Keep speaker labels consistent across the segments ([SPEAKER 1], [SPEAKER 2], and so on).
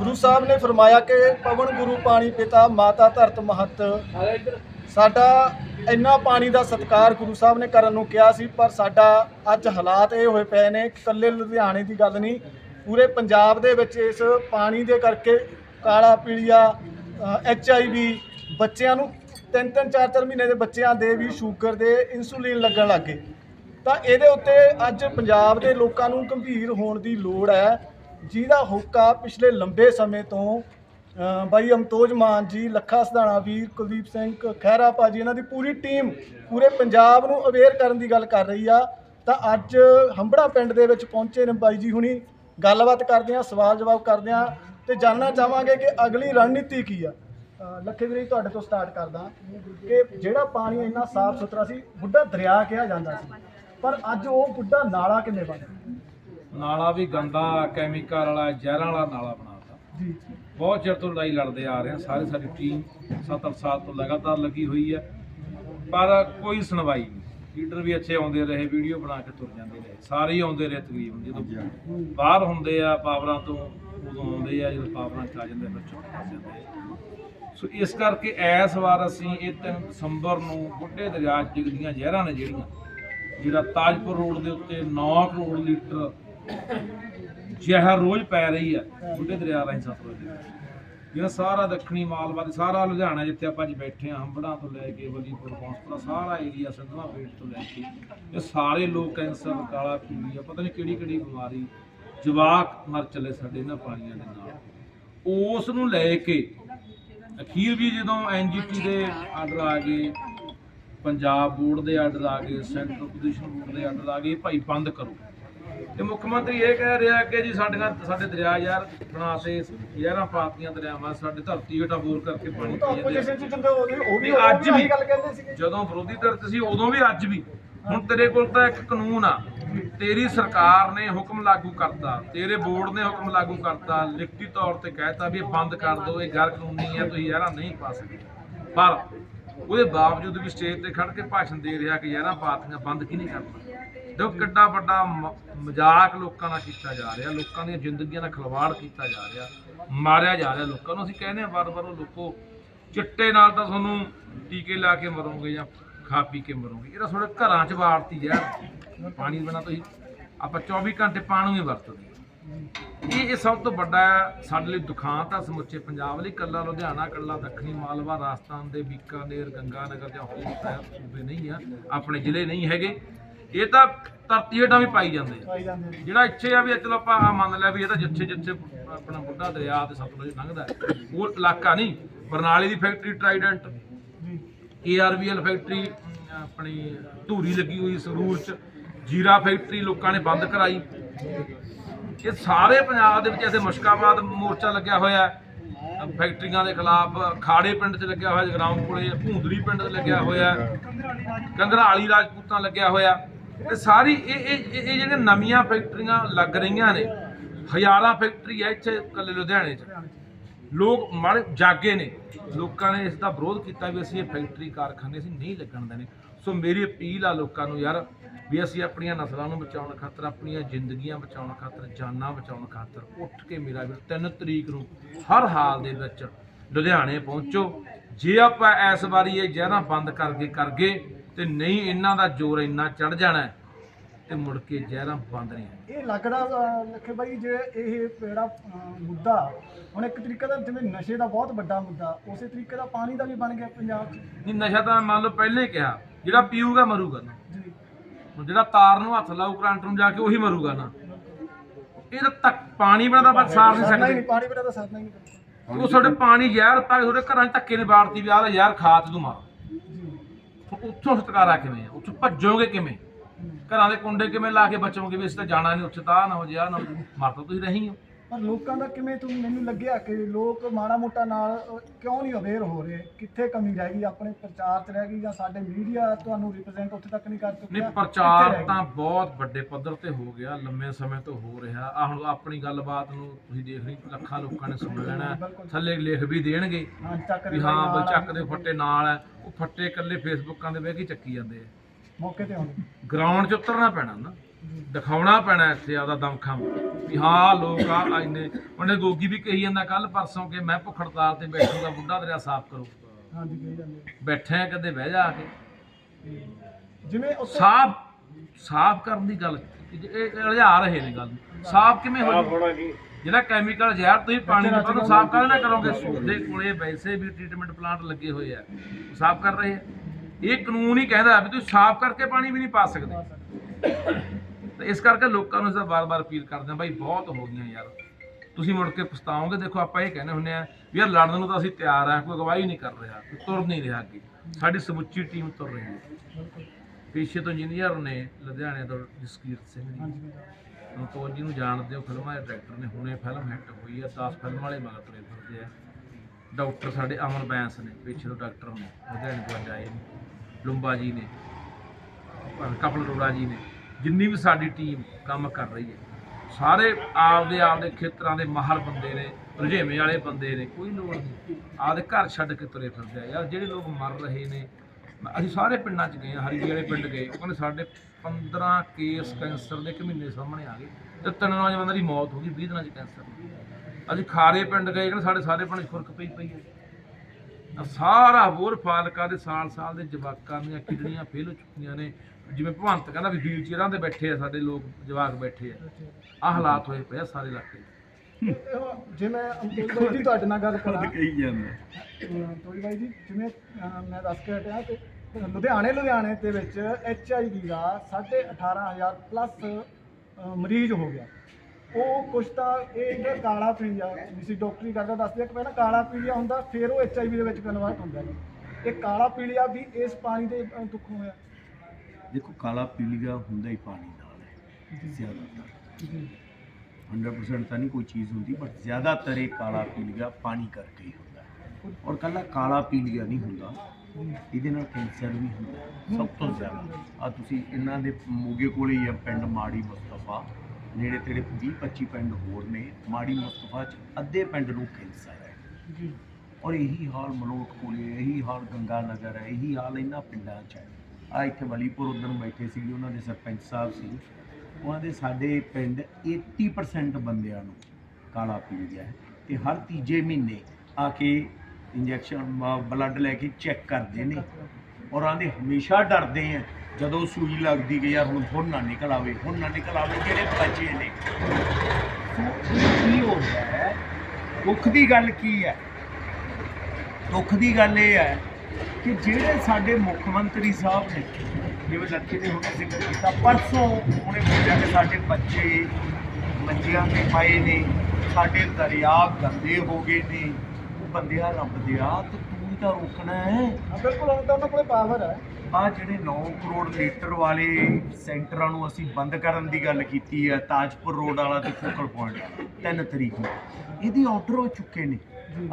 [SPEAKER 1] ਗੁਰੂ ਸਾਹਿਬ ਨੇ ਫਰਮਾਇਆ ਕਿ ਪਵਨ ਗੁਰੂ ਪਾਣੀ ਪਿਤਾ, ਮਾਤਾ ਧਰਤ ਮਹਤ। ਸਾਡਾ ਇੰਨਾ ਪਾਣੀ ਦਾ ਸਤਿਕਾਰ ਗੁਰੂ ਸਾਹਿਬ ਨੇ ਕਰਨ ਨੂੰ ਕਿਹਾ ਸੀ, ਪਰ ਸਾਡਾ ਅੱਜ ਹਾਲਾਤ ਇਹ ਹੋਏ ਪਏ ਨੇ, ਇਕੱਲੇ ਲੁਧਿਆਣੇ ਦੀ ਗੱਲ ਨਹੀਂ, ਪੂਰੇ ਪੰਜਾਬ ਦੇ ਵਿੱਚ ਇਸ ਪਾਣੀ ਦੇ ਕਰਕੇ ਕਾਲਾ, ਪੀਲੀਆ ਐਚ ਆਈ ਵੀ ਬੱਚਿਆਂ ਨੂੰ ਤਿੰਨ ਤਿੰਨ, ਚਾਰ ਚਾਰ ਮਹੀਨੇ ਦੇ ਬੱਚਿਆਂ ਦੇ ਵੀ ਸ਼ੂਗਰ ਦੇ ਇਨਸੂਲਿਨ ਲੱਗਣ ਲੱਗ ਗਏ। ਤਾਂ ਇਹਦੇ ਉੱਤੇ ਅੱਜ ਪੰਜਾਬ ਦੇ ਲੋਕਾਂ ਨੂੰ ਗੰਭੀਰ ਹੋਣ ਦੀ ਲੋੜ ਹੈ। ਜਿਹਦਾ ਹੋਕਾ ਪਿਛਲੇ ਲੰਬੇ ਸਮੇਂ ਤੋਂ ਬਾਈ ਅਮਤੋਜ ਮਾਨ ਜੀ, ਲੱਖਾ ਸਧਾਣਾ ਵੀਰ, ਕੁਲਦੀਪ ਸਿੰਘ ਖਹਿਰਾ ਭਾਜੀ, ਇਹਨਾਂ ਦੀ ਪੂਰੀ ਟੀਮ ਪੂਰੇ ਪੰਜਾਬ ਨੂੰ ਅਵੇਅਰ ਕਰਨ ਦੀ ਗੱਲ ਕਰ ਰਹੀ ਆ। ਤਾਂ ਅੱਜ ਹੰਬੜਾ ਪਿੰਡ ਦੇ ਵਿੱਚ ਪਹੁੰਚੇ ਨੇ ਬਾਈ ਜੀ ਹੁਣੀ। ਗੱਲਬਾਤ ਕਰਦੇ ਆ, ਸਵਾਲ ਜਵਾਬ ਕਰਦੇ ਆ ਤੇ ਜਾਣਨਾ ਚਾਹਾਂਗੇ ਕਿ ਅਗਲੀ ਰਣਨੀਤੀ ਕੀ ਆ। ਲੱਖੇ ਵੀਰੇ ਤੁਹਾਡੇ ਤੋਂ ਸਟਾਰਟ ਕਰਦਾ ਕਿ ਜਿਹੜਾ ਪਾਣੀ ਇੰਨਾ ਸਾਫ਼ ਸੁਥਰਾ ਸੀ, ਬੁੱਢਾ ਦਰਿਆ ਕਿਹਾ ਜਾਂਦਾ ਸੀ। ਪਰ ਅੱਜ ਉਹ ਬੁੱਢਾ ਨਾਲਾ ਕਿੰਨੇ ਬਣ ਗਿਆ
[SPEAKER 2] ਨਾਲਾ ਵੀ ਗੰਦਾ ਕੈਮੀਕਲ ਵਾਲਾ ਜ਼ਹਿਰਾਂ ਵਾਲਾ ਨਾਲਾ ਬਣਾਤਾ।
[SPEAKER 1] ਜੀ।
[SPEAKER 2] ਬਹੁਤ ਚਿਰ ਤੋਂ ਲੜਾਈ ਲੜਦੇ ਆ ਰਹੇ ਹਾਂ ਸਾਰੇ ਸਾਡੀ ਟੀਮ 7-8 ਸਾਲ ਤੋਂ ਲਗਾਤਾਰ ਲੱਗੀ ਹੋਈ ਹੈ। ਪਰ ਕੋਈ ਸੁਣਵਾਈ ਨਹੀਂ। ਲੀਡਰ ਵੀ ਅੱਛੇ ਆਉਂਦੇ ਰਹੇ ਵੀਡੀਓ ਬਣਾ ਕੇ ਤੁਰ ਜਾਂਦੇ ਰਹੇ। ਸਾਰੇ ਹੀ ਆਉਂਦੇ ਰਹੇ ਤਕਰੀਬਨ ਜਦੋਂ ਬਾਹਰ ਹੁੰਦੇ ਆ ਪਾਵਰਾਂ ਤੋਂ ਉਦੋਂ ਆਉਂਦੇ ਆ ਜਦੋਂ ਪਾਵਰਾਂ ਚ ਆ ਜਾਂਦੇ ਫਿਰ ਚੁੱਪ ਕਰ ਜਾਂਦੇ ਆ। ਸੋ ਇਸ ਕਰਕੇ ਇਸ ਵਾਰ ਅਸੀਂ ਇਹ 3 ਦਸੰਬਰ ਨੂੰ ਬੁੱਢੇ ਦਰਿਆ 'ਚ ਡਿੱਗਦੀਆਂ ਜ਼ਹਿਰਾਂ ਨੇ ਜਿਹੜੀਆਂ ਜਿਹੜਾ ਤਾਜਪੁਰ ਰੋਡ ਦੇ ਉੱਤੇ 9 ਕਰੋੜ ਲੀਟਰ ਜ਼ਹਿਰ ਰੋਜ਼ ਪੈ ਰਹੀ ਹੈ ਬੁੱਢੇ ਦਰਿਆ ਰਾਹੀਂ ਸਤਲੁਜ ਦੇ ਵਿੱਚ ਜਿਹੜਾ ਸਾਰਾ ਦੱਖਣੀ ਮਾਲਵਾ ਤੇ ਸਾਰਾ ਲੁਧਿਆਣਾ ਜਿੱਥੇ ਆਪਾਂ ਅੱਜ ਬੈਠੇ ਆ, ਹੰਬੜਾਂ ਤੋਂ ਲੈ ਕੇ ਵਲੀਪੁਰ ਪਹੁੰਚਦਾ ਸਾਰਾ ਏਰੀਆ ਸੰਧਵਾ ਪੇਟ ਤੋਂ ਲੈ ਕੇ, ਇਹ ਸਾਰੇ ਲੋਕ ਕੈਂਸਰ ਕਾਲਾ ਪੀਲੀਆ ਪਤਾ ਨਹੀਂ ਕਿਹੜੀ ਕਿਹੜੀ ਬਿਮਾਰੀ, ਜਵਾਕ ਮਰ ਚਲੇ ਸਾਡੇ ਇਹਨਾਂ ਪਾਣੀਆਂ ਦੇ ਨਾਲ। ਉਸ ਨੂੰ ਲੈ ਕੇ ਅਖੀਰ ਵੀ ਜਦੋਂ ਐਨਜੀਟੀ ਦੇ ਆਰਡਰ ਆ ਗਏ, ਪੰਜਾਬ ਬੋਰਡ ਦੇ ਆਰਡਰ ਆ ਗਏ ਸੈਂਟਰਲ ਪੋਜੀਸ਼ਨ ਬੋਰਡ ਦੇ ਆਰਡਰ ਆ ਗਏ ਭਾਈ ਬੰਦ ਕਰੋ। ਤੇ ਮੁੱਖ ਮੰਤਰੀ ਇਹ ਕਹਿ ਰਿਹਾ ਕਿ ਜੀ ਸਾਡੀਆਂ ਸਾਡੇ ਦਰਿਆ ਯਾਰ ਬਣਾਤੇ ਯਾਰਾਂ ਪਾਤੀਆਂ ਦਰਿਆਵਾਂ ਸਾਡੇ ਧਰਤੀ ਹੇਠਾਂ ਬੋਰ ਕਰਕੇ ਪਾਣੀ
[SPEAKER 1] ਤਾਂ
[SPEAKER 2] ਪੀ ਜਾਂਦੇ ਆ। ਅੱਜ ਵੀ।
[SPEAKER 1] ਗੱਲ ਕਹਿੰਦੇ ਸੀਗੇ
[SPEAKER 2] ਜਦੋਂ ਵਿਰੋਧੀ ਧਿਰ ਸੀ ਉਦੋਂ ਵੀ ਅੱਜ ਵੀ ਹੁਣ ਤੇਰੇ ਕੋਲ ਤਾਂ ਇੱਕ ਕਾਨੂੰਨ ਆ ਤੇਰੀ ਸਰਕਾਰ ਨੇ ਹੁਕਮ ਲਾਗੂ ਕਰਤਾ ਤੇਰੇ ਬੋਰਡ ਨੇ ਹੁਕਮ ਲਾਗੂ ਕਰਤਾ ਲਿਖਤੀ ਤੌਰ ਤੇ ਕਹਿਤਾ ਵੀ ਇਹ ਬੰਦ ਕਰ ਦਿਓ ਇਹ ਗੈਰ ਕਾਨੂੰਨੀ ਹੈ ਤੁਸੀਂ ਯਾਰਾਂ ਨਹੀਂ ਪਾ ਸਕਦੇ ਪਰ ਉਹਦੇ ਬਾਵਜੂਦ ਵੀ ਸਟੇਜ ਤੇ ਖੜ ਕੇ ਭਾਸ਼ਣ ਦੇ ਰਿਹਾ ਕਿ ਯਾਰਾਂ ਪਾਤੀਆਂ ਬੰਦ ਕੀ ਨਹੀਂ ਕਰਨਾ ਦੇਖੋ ਕਿੱਡਾ ਵੱਡਾ ਮ- ਮਜ਼ਾਕ ਲੋਕਾਂ ਨਾਲ ਕੀਤਾ ਜਾ ਰਿਹਾ, ਲੋਕਾਂ ਦੀਆਂ ਜ਼ਿੰਦਗੀਆਂ ਦਾ ਖਿਲਵਾੜ ਕੀਤਾ ਜਾ ਰਿਹਾ, ਮਾਰਿਆ ਜਾ ਰਿਹਾ ਲੋਕਾਂ ਨੂੰ। ਅਸੀਂ ਕਹਿੰਦੇ ਆ ਵਾਰ-ਵਾਰ ਉਹ ਲੋਕੋ ਚਿੱਟੇ ਨਾਲ ਤਾਂ ਤੁਹਾਨੂੰ ਟੀਕੇ ਲਾ ਕੇ ਮਰੋਗੇ ਜਾਂ ਖਾ ਪੀ ਕੇ ਮਰੋਗੇ। ਇਹਦਾ ਤੁਹਾਡੇ ਘਰਾਂ 'ਚ ਵਾਰਤੀ ਹੈ। ਪਾਣੀ ਬਿਨਾ ਤੁਸੀਂ, ਆਪਾਂ 24 ਘੰਟੇ ਪਾਣੀ ਹੀ ਵਰਤਦੇ ਇਹ ਇਹ ਸਭ ਤੋਂ ਵੱਡਾ ਸਾਡੇ ਲਈ ਦੁਖਾਂਤ ਆ ਸਮੁੱਚੇ ਪੰਜਾਬ ਲਈ। ਕੱਲਾ ਲੁਧਿਆਣਾ, ਕੱਲਾ ਦੱਖਣੀ ਮਾਲਵਾ, ਰਾਜਸਥਾਨ ਦੇ ਬੀਕਾਨੇਰ, ਗੰਗਾਨਗਰ ਜਾਂ ਹੋਰ ਸੂਬੇ ਨਹੀਂ ਆ, ਆਪਣੇ ਜ਼ਿਲ੍ਹੇ ਨਹੀਂ ਹੈਗੇ। ਇਹ ਤਾਂ ਧਰਤੀ ਹੇਠਾਂ ਵੀ ਪਾਈ ਜਾਂਦੇ ਆ।
[SPEAKER 1] ਪਾਈ ਜਾਂਦੇ ਨੇ
[SPEAKER 2] ਜਿਹੜਾ ਇੱਥੇ ਆ ਵੀ ਚਲੋ ਆਪਾਂ ਆਹ ਮੰਨ ਲਿਆ ਵੀ ਇਹ ਤਾਂ ਜਿੱਥੇ ਜਿੱਥੇ ਆਪਣਾ ਬੁੱਢਾ ਦਰਿਆ ਤੇ ਸਤਲੁਜ ਲੰਘਦਾ ਹੈ, ਉਹ ਇਲਾਕਾ ਨਹੀਂ ਬਰਨਾਲੇ ਦੀ ਫੈਕਟਰੀ ਟਰਾਈਡੈਂਟ
[SPEAKER 1] ਜੀ।
[SPEAKER 2] ਏਆਰਬੀਐਲ ਫੈਕਟਰੀ ਅਮ, ਆਪਣੀ ਧੂਰੀ ਲੱਗੀ ਹੋਈ ਸਰੂਰ ਚ। ਜੀਰਾ ਫੈਕਟਰੀ ਲੋਕਾਂ ਨੇ ਬੰਦ ਕਰਾਈ। ਇਹ ਸਾਰੇ ਪੰਜਾਬ ਦੇ ਵਿੱਚ ਐਸੇ ਮੁਸ਼ਕਾਬਾਦ ਮੋਰਚਾ ਲੱਗਿਆ ਹੋਇਆ ਹੈ। ਫੈਕਟਰੀਆਂ ਦੇ ਖਿਲਾਫ ਖਾੜੇ ਪਿੰਡ 'ਚ ਲੱਗਿਆ ਹੋਇਆ ਜਗਰਾਉਂ ਕੋਲੇ ਭੂੰਦਰੀ ਪਿੰਡ 'ਚ ਲੱਗਿਆ ਹੋਇਆ। ਕੰਗਰਾਲੀ ਰਾਜਪੂਤਾਂ ਲੱਗਿਆ ਹੋਇਆ। ਇਹ ਸਾਰੀ ਇਹ ਇਹ ਇਹ ਜਿਹੜੀਆਂ ਨਵੀਆਂ ਫੈਕਟਰੀਆਂ ਲੱਗ ਰਹੀਆਂ ਨੇ, ਹਜ਼ਾਰਾਂ ਫੈਕਟਰੀ ਹੈ ਇੱਥੇ ਕੱਲੇ ਲੁਧਿਆਣੇ 'ਚ। ਲੋਕ ਮਾੜੇ ਜਾਗੇ ਨੇ। ਲੋਕਾਂ ਨੇ ਇਸ ਦਾ ਵਿਰੋਧ ਕੀਤਾ ਵੀ ਅਸੀਂ ਇਹ ਫੈਕਟਰੀ, ਕਾਰਖਾਨੇ ਅਸੀਂ ਨਹੀਂ ਲੱਗਣ ਦੇਣੇ। ਸੋ ਮੇਰੀ ਅਪੀਲ ਆ ਲੋਕਾਂ ਨੂੰ ਯਾਰ ਵੀ ਅਸੀਂ ਆਪਣੀਆਂ ਨਸਲਾਂ ਨੂੰ ਬਚਾਉਣ ਖਾਤਰ, ਆਪਣੀਆਂ ਜ਼ਿੰਦਗੀਆਂ ਬਚਾਉਣ ਖਾਤਰ, ਜਾਨਾਂ ਬਚਾਉਣ ਖਾਤਰ ਉੱਠ ਕੇ ਮੇਰਾ ਵੀਰ 3 ਤਰੀਕ ਨੂੰ ਹਰ ਹਾਲ ਦੇ ਵਿੱਚ ਲੁਧਿਆਣੇ ਪਹੁੰਚੋ। ਜੇ ਆਪਾਂ ਇਸ ਵਾਰੀ ਇਹ ਜ਼ਹਿਰਾਂ ਬੰਦ ਕਰਕੇ ਕਰਗੇ ਤੇ ਨਹੀਂ ਇਹਨਾਂ ਦਾ ਜ਼ੋਰ ਇੰਨਾ ਚੜ ਜਾਣਾ ਹੈ ਤੇ ਮੁੜ ਕੇ ਜ਼ਹਿਰਾਂ ਬੰਦ ਨਹੀਂ ਹੋਣਗੀਆਂ।
[SPEAKER 1] ਇਹ ਲੱਗਦਾ ਅ, ਲੱਖੇ ਬਾਈ ਜੇ ਇਹ ਜਿਹੜਾ ਅ, ਮੁੱਦਾ ਹੁਣ ਇੱਕ ਤਰੀਕੇ ਦਾ ਜਿਵੇਂ ਨਸ਼ੇ ਦਾ ਬਹੁਤ ਵੱਡਾ ਮੁੱਦਾ ਉਸੇ ਤਰੀਕੇ ਦਾ ਪਾਣੀ ਦਾ ਵੀ ਬਣ ਗਿਆ ਪੰਜਾਬ 'ਚ।
[SPEAKER 2] ਨਹੀਂ ਨਸ਼ਾ ਤਾਂ ਮੰਨ ਲਓ ਪਹਿਲੇ ਹੀ ਕਿਹਾ ਜਿਹੜਾ ਪੀਊਗਾ ਮਰੂਗਾ ਨਾ।
[SPEAKER 1] ਜੀ।
[SPEAKER 2] ਹੁਣ ਜਿਹੜਾ ਤਾਰ ਨੂੰ ਹੱਥ ਲਾਊ ਕਰੰਟ ਨੂੰ ਜਾ ਕੇ ਉਹੀ ਮਰੂਗਾ ਨਾ। ਇਹ ਤਾਂ ਤੱਕ ਪਾਣੀ ਬਿਨਾਂ ਤਾਂ ਆਪਾਂ ਸਾਰ ਨਹੀਂ
[SPEAKER 1] ਸਰਨਾ ਹੀ ਨਹੀਂ
[SPEAKER 2] ਸਕਦੇ
[SPEAKER 1] ਪਾਣੀ ਬਿਨਾਂ ਤਾਂ ਸਰਨਾ ਹੀ ਨਹੀਂ।
[SPEAKER 2] ਉਹ ਤੁਹਾਡੇ ਪਾਣੀ ਜ਼ਹਿਰ ਪਾ ਕੇ ਤੁਹਾਡੇ ਘਰਾਂ 'ਚ ਧੱਕੇ ਨੇ ਬਾੜਤੀ ਵੀ ਆਹ ਲੈ ਯਾਰ ਖਾ ਤੇ ਮਾਰ। ਉੱਥੋਂ ਛੁਟਕਾਰਾ ਕਿਵੇਂ ਆ? ਉੱਥੋਂ ਭੱਜੋਗੇ ਕਿਵੇਂ? ਘਰਾਂ ਦੇ ਕੁੰਡੇ ਕਿਵੇਂ ਲਾ ਕੇ ਬਚੋਗੇ ਵੀ ਅਸੀਂ ਤਾਂ ਜਾਣਾ ਨਹੀਂ ਉੱਥੇ ਤਾਂ ਨਾ ਹੋ ਜਾ ਨਾ। ਮਰ ਤਾਂ ਤੁਸੀਂ ਰਹੀ ਹੋ।
[SPEAKER 1] ਪਰ ਲੋਕਾਂ ਦਾ ਕਿਵੇਂ ਤੁਮ ਮੈਨੂੰ ਲੱਗਿਆ ਕਿ ਲੋਕ ਮਾੜਾ ਮੋਟਾ ਨਾਲ ਕਿਉਂ ਨਹੀਂ ਅਵੇਅਰ ਹੋ ਰਹੇ? ਕਿੱਥੇ ਕਮੀ ਰਹਿ ਗਈ? ਆਪਣੇ ਪ੍ਰਚਾਰ 'ਚ ਰਹਿ ਗਈ ਜਾਂ ਸਾਡੇ ਮੀਡੀਆ ਤੁਹਾਨੂੰ ਰਿਪਰੈਜ਼ੈਂਟ ਉੱਥੇ ਤੱਕ ਨਹੀਂ ਕਰ ਚੁੱਕਿਆ?
[SPEAKER 2] ਨਹੀਂ
[SPEAKER 1] ਕਿੱਥੇ
[SPEAKER 2] ਪ੍ਰਚਾਰ
[SPEAKER 1] ਰਹਿ?
[SPEAKER 2] ਤਾਂ ਬਹੁਤ ਵੱਡੇ ਪੱਧਰ ਤੇ ਹੋ ਗਿਆ ਲੰਮੇ ਸਮੇਂ ਤੋਂ ਹੋ ਰਿਹਾ। ਆ ਹੁਣ ਆਪਣੀ ਗੱਲਬਾਤ ਨੂੰ ਤੁਸੀਂ ਦੇਖ ਲਈ ਲੱਖਾਂ ਲੋਕਾਂ ਨੇ ਸੁਣ ਲੈਣਾ। ਥੱਲੇ ਲਿਖ ਵੀ ਦੇਣਗੇ।
[SPEAKER 1] ਹਾਂ ਚੱਕ
[SPEAKER 2] ਵੀ ਹਾਂ ਬਈ ਚੱਕ ਦੇ ਫੱਟੇ ਨਾਲ ਹੈ ਉਹ ਫੱਟੇ ਇਕੱਲੇ ਫੇਸਬੁੱਕਾਂ ਦੇ ਬਹਿ ਕੇ ਚੱਕੀ ਜਾਂਦੇ ਆ।
[SPEAKER 1] ਮੌਕੇ ਤੇ ਆਉਂਦੇ
[SPEAKER 2] ਗਰਾਊਂਡ 'ਚ ਉਤਰਨਾ ਪੈਣਾ ਨਾ। ਦਿਖਾਉਣਾ ਪੈਣਾ ਇੱਥੇ ਆਪਦਾ ਦਮਖਮ। ਵੀ ਹਾਂ ਲੋਕ ਆ ਇੰਨੇ। ਉਹਨੇ ਗੋਗੀ ਵੀ ਕਹੀ ਜਾਂਦਾ ਕੱਲ ਪਰਸੋਂ ਕਿ ਮੈਂ ਭੁੱਖ ਹੜਤਾਲ ਤੇ ਬੈਠੂਗਾ ਬੁੱਢਾ ਦਰਿਆ ਸਾਫ਼ ਕਰੋ।
[SPEAKER 1] ਹਾਂਜੀ ਕਹੀ ਜਾਂਦੇ
[SPEAKER 2] ਬੈਠੇ ਆ ਕਦੇ ਬਹਿ ਜਾ ਕੇ।
[SPEAKER 1] ਜਿਵੇਂ
[SPEAKER 2] ਸਾਫ਼ ਸਾਫ਼ ਕਰਨ ਦੀ ਗੱਲ ਇਹ ਇਹ ਲਿਆ ਰਹੇ ਨੇ ਗੱਲ। ਨੂੰ। ਸਾਫ਼ ਕਿਵੇਂ ਹੋ ਜੂ ਜਿਹੜਾ ਕੈਮੀਕਲ ਜ਼ਹਿਰ ਤੁਸੀਂ ਪਾਣੀ ਨੂੰ ਤੁਹਾਨੂੰ ਸਾਫ਼ ਕਾਹਦੇ ਨਾਲ ਕਰੋਗੇ? ਤੁਹਾਡੇ ਕੋਲੇ ਵੈਸੇ ਵੀ ਟ੍ਰੀਟਮੈਂਟ ਪਲਾਂਟ ਲੱਗੇ ਹੋਏ ਆ। ਸਾਫ਼ ਕਰ ਰਹੇ ਆ। ਇਹ ਕਾਨੂੰਨ ਹੀ ਕਹਿੰਦਾ ਵੀ ਤੁਸੀਂ ਸਾਫ਼ ਕਰਕੇ ਪਾਣੀ ਵੀ ਨਹੀਂ ਪਾ ਸਕਦੇ। ਤੇ ਇਸ ਕਰਕੇ ਲੋਕਾਂ ਨੂੰ ਦਾ ਵਾਰ-ਵਾਰ ਅਪੀਲ ਕਰਦੇ ਆ ਬਾਈ ਬਹੁਤ ਹੋ ਗਈਆਂ ਯਾਰ। ਤੁਸੀਂ ਮੁੜ ਕੇ ਪਛਤਾਓਗੇ ਦੇਖੋ ਆਪਾਂ ਇਹ ਕਹਿੰਦੇ ਹੁੰਦੇ ਆ ਵੀ ਯਾਰ ਲੜਨ ਨੂੰ ਤਾਂ ਅਸੀਂ ਤਿਆਰ ਆ ਕੋਈ ਅਗਵਾਈ ਨਹੀਂ ਕਰ ਰਿਹਾ ਕੋਈ ਤੁਰ ਨਹੀਂ ਰਿਹਾ ਅੱਗੇ। ਸਾਡੀ ਸਮੁੱਚੀ ਟੀਮ ਤੁਰ ਰਹੀ ਹੈ। ਪੇਸ਼ੇ ਤੋਂ ਇੰਜੀਨੀਅਰ ਨੇ ਲੁਧਿਆਣੇ ਤੋਂ ਜਸਕੀਰਤ ਸਿੰਘ ਜੀ।
[SPEAKER 1] ਹਾਂਜੀ।
[SPEAKER 2] ਅਨਕੋਜ ਜੀ ਨੂੰ ਜਾਣਦੇ ਹੋ ਫਿਲਮਾਂ ਦੇ ਡਾਇਰੈਕਟਰ ਨੇ ਹੁਣੇ ਫਿਲਮ ਹਿੱਟ ਹੋਈ ਹੈ 10 ਫਿਲਮ ਵਾਲੇ ਮਗਰ ਤੁਰੇ ਫਿਰਦੇ ਆ। ਡਾਕਟਰ ਸਾਡੇ ਅਮਨ ਬੈਂਸ ਨੇ ਪਿੱਛੇ ਤੋਂ ਡਾਕਟਰ ਨੇ ਲੁਧਿਆਣੇ ਤੋਂ ਆਏ ਨੇ। ਲੁੰਬਾ ਜੀ ਨੇ ਕਪਲ ਅਰੋੜਾ ਜੀ ਨੇ। ਜਿੰਨੀ ਵੀ ਸਾਡੀ ਟੀਮ ਕੰਮ ਕਰ ਰਹੀ ਹੈ। ਸਾਰੇ ਆਪਦੇ ਆਪਦੇ ਖੇਤਰਾਂ ਦੇ ਮਾਹਰ ਬੰਦੇ ਨੇ ਰੁਝੇਵੇਂ ਵਾਲੇ ਬੰਦੇ ਨੇ ਕੋਈ ਲੋੜ ਨਹੀਂ। ਆਪਦੇ ਘਰ ਛੱਡ ਕੇ ਤੁਰੇ ਫਿਰਦੇ ਆ। ਯਾਰ ਜਿਹੜੇ ਲੋਕ ਮਰ ਰਹੇ ਨੇ ਅਸੀਂ ਸਾਰੇ ਪਿੰਡਾਂ 'ਚ ਗਏ ਹਾਂ, ਹਰੀ ਵਾਲੇ ਪਿੰਡ ਗਏ। ਉਹ ਕਹਿੰਦੇ ਸਾਡੇ 15 ਕੇਸ ਕੈਂਸਰ ਦੇ ਇੱਕ ਮਹੀਨੇ ਸਾਹਮਣੇ ਆ ਗਏ। ਤੇ ਤਿੰਨ ਨੌਜਵਾਨਾਂ ਦੀ ਮੌਤ ਹੋ ਗਈ 20 ਦਿਨਾਂ 'ਚ ਕੈਂਸਰ ਦੀ। ਅਸੀਂ ਖਾਰੇ ਪਿੰਡ ਗਏ ਕਹਿੰਦੇ ਸਾਡੇ ਸਾਰੇ ਪਿੰਡ 'ਚ ਫੁਰਕ ਪਈ ਪਈ ਹੈ। ਸਾਰਾ ਹੋਰ ਫਾਲਕਾ ਦੇ ਸਾਲ ਸਾਲ ਦੇ ਜਵਾਕਾਂ ਦੀਆਂ ਕਿਡਨੀਆਂ ਫੇਲ ਹੋ ਚੁੱਕੀਆਂ ਨੇ। ਜਿਵੇਂ ਭਵੰਤ ਕਹਿੰਦਾ ਵੀ ਵੀਲ ਚੇਅਰਾਂ ਤੇ ਬੈਠੇ ਆ ਸਾਡੇ ਲੋਕ ਜਵਾਕ ਬੈਠੇ ਆ। ਆਹ ਹਾਲਾਤ ਹੋਏ ਪਏ ਆ ਸਾਰੇ ਇਲਾਕੇ 'ਚ।
[SPEAKER 1] ਜੇ ਮੈਂ ਅੰਕਲ ਬਾਈ ਜੀ ਤੁਹਾਡੇ ਨਾਲ ਗੱਲ ਕਰਾਂ।
[SPEAKER 3] ਕਹੀ ਜਾਂਦਾ
[SPEAKER 1] ਅਹ ਤੋਰੀ ਬਾਈ ਜੀ ਜਿਵੇਂ ਅਹ ਮੈਂ ਦੱਸ ਕੇ ਹਟਿਆ ਕਿ ਲੁਧਿਆਣੇ ਲੁਧਿਆਣੇ ਦੇ ਵਿੱਚ H I we the 18500 plus ਮਰੀਜ਼ ਹੋ ਗਿਆ। ਉਹ ਕੁਛ ਤਾਂ ਇਹ ਜਿਹੜਾ ਕਾਲਾ ਪੀਲੀਆ ਜਿਸੀ ਡਾਕਟਰੀ ਕਰਦਾ ਦੱਸਦੇ ਆ ਕਿ ਪਹਿਲਾਂ ਕਾਲਾ ਪੀਲੀਆ ਹੁੰਦਾ ਫਿਰ ਉਹ ਐਚ ਆਈ ਵੀ ਦੇ ਵਿੱਚ ਕਨਵਰਟ ਹੁੰਦਾ ਜੀ। ਇਹ ਕਾਲਾ ਪੀਲੀਆ ਵੀ ਇਸ ਪਾਣੀ ਦੇ ਅਹ, ਦੁੱਖੋਂ ਹੋਇਆ।
[SPEAKER 3] ਦੇਖੋ ਕਾਲਾ ਪੀਲੀਆ ਹੁੰਦਾ ਹੀ ਪਾਣੀ ਨਾਲ ਹੈ ਜ਼ਿਆਦਾਤਰ।
[SPEAKER 1] ਜੀ
[SPEAKER 3] 100% ਤਾਂ ਨਹੀਂ ਕੋਈ ਚੀਜ਼ ਹੁੰਦੀ ਬਟ ਜ਼ਿਆਦਾਤਰ ਇਹ ਕਾਲਾ ਪੀਲੀਆ ਪਾਣੀ ਕਰਕੇ ਹੀ ਹੁੰਦਾ ਹੈ। ਔਰ ਕੱਲਾ ਕਾਲਾ ਪੀਲੀਆ ਨਹੀਂ ਹੁੰਦਾ ਇਹਦੇ ਨਾਲ ਕੈਂਸਰ ਵੀ ਹੁੰਦਾ ਹੈ, ਸਭ ਤੋਂ ਜ਼ਿਆਦਾ। ਆ ਤੁਸੀਂ ਇਹਨਾਂ ਦੇ ਮੋਗੇ ਕੋਲੇ ਹੀ ਆ ਪਿੰਡ ਮਾੜੀ ਮੁਸਤਫਾ ਨੇੜੇ ਤੇੜੇ 20 25 ਪਿੰਡ ਹੋਰ ਨੇ ਮਾੜੀ ਮੁਸਤਫਾ ਚ ਅੱਧੇ ਪਿੰਡ ਨੂੰ ਕੈਂਸਰ ਹੈ।
[SPEAKER 1] ਜੀ।
[SPEAKER 3] ਔਰ ਇਹੀ ਹਾਲ ਮਲੋਟ ਕੋਲੇ ਇਹੀ ਹਾਲ ਗੰਗਾ ਨਗਰ ਹੈ ਇਹੀ ਹਾਲ ਇਹਨਾਂ ਪਿੰਡਾਂ 'ਚ ਹੈ। ਆ ਇੱਥੇ ਵਲੀਪੁਰ ਉਦੋਂ ਬੈਠੇ ਸੀ, ਉਹਨਾਂ ਦੇ ਸਰਪੰਚ ਸਾਹਿਬ ਸੀ। ਉਹਨਾਂ ਦੇ ਸਾਡੇ ਪਿੰਡ 80% ਬੰਦਿਆਂ ਨੂੰ ਕਾਲਾ ਪੀ ਗਿਆ ਹੈ ਤੇ ਹਰ ਤੀਜੇ ਮਹੀਨੇ ਆ ਕੇ ਇੰਜੈਕਸ਼ਨ ਬਲੱਡ ਲੈ ਕੇ ਚੈੱਕ ਕਰਦੇ ਨੇ ਔਰ ਆਂਦੇ ਹਮੇਸ਼ਾ ਡਰਦੇ ਆ, ਜਦੋਂ ਸੂਈ ਲੱਗਦੀ ਕਿ ਯਾਰ ਹੁਣ ਹੁਣ ਨਾ ਨਿਕਲ ਆਵੇ, ਹੁਣ ਨਾ ਨਿਕਲ ਆਵੇ, ਜਿਹੜੇ ਬੱਚੇ ਨੇ। ਕੀ ਹੋ ਰਿਹਾ ਹੈ? ਦੁੱਖ ਦੀ ਗੱਲ ਕੀ ਹੈ? ਦੁੱਖ ਦੀ ਗੱਲ ਇਹ ਹੈ ਕਿ ਜਿਹੜੇ ਸਾਡੇ ਮੁੱਖ ਮੰਤਰੀ ਸਾਹਿਬ ਨੇ ਜਿਵੇਂ ਲੱਖੇ ਦੇ ਹੁਣ ਜ਼ਿਕਰ ਕੀਤਾ ਪਰਸੋਂ ਉਹਨੇ ਬੋਲਿਆ ਕਿ ਸਾਡੇ ਬੱਚੇ ਮੰਜੀਆਂ ਤੇ ਪਏ ਨੇ ਸਾਡੇ ਦਰਿਆ ਗੰਦੇ ਹੋ ਗਏ ਨੇ ਉਹ ਬੰਦਿਆ ਰੱਬ ਦਿਆ ਤੇ ਤੂੰ ਤਾਂ ਰੋਕਣਾ ਹੈ।
[SPEAKER 1] ਬਿਲਕੁਲ ਹੁਣ ਤਾਂ ਉਹਨਾਂ ਕੋਲੇ ਪਾਵਰ ਹੈ।
[SPEAKER 3] ਆ ਜਿਹੜੇ 9 ਕਰੋੜ ਲੀਟਰ ਵਾਲੇ ਸੈਂਟਰਾਂ ਨੂੰ ਅਸੀਂ ਬੰਦ ਕਰਨ ਦੀ ਗੱਲ ਕੀਤੀ ਹੈ ਤਾਜਪੁਰ ਰੋਡ ਵਾਲਾ ਤੇ ਫੋਕਲ ਪੁਆਇੰਟ 3 ਤਰੀਕ ਨੂੰ। ਇਹਦੇ ਆਰਡਰ ਹੋ ਚੁੱਕੇ ਨੇ।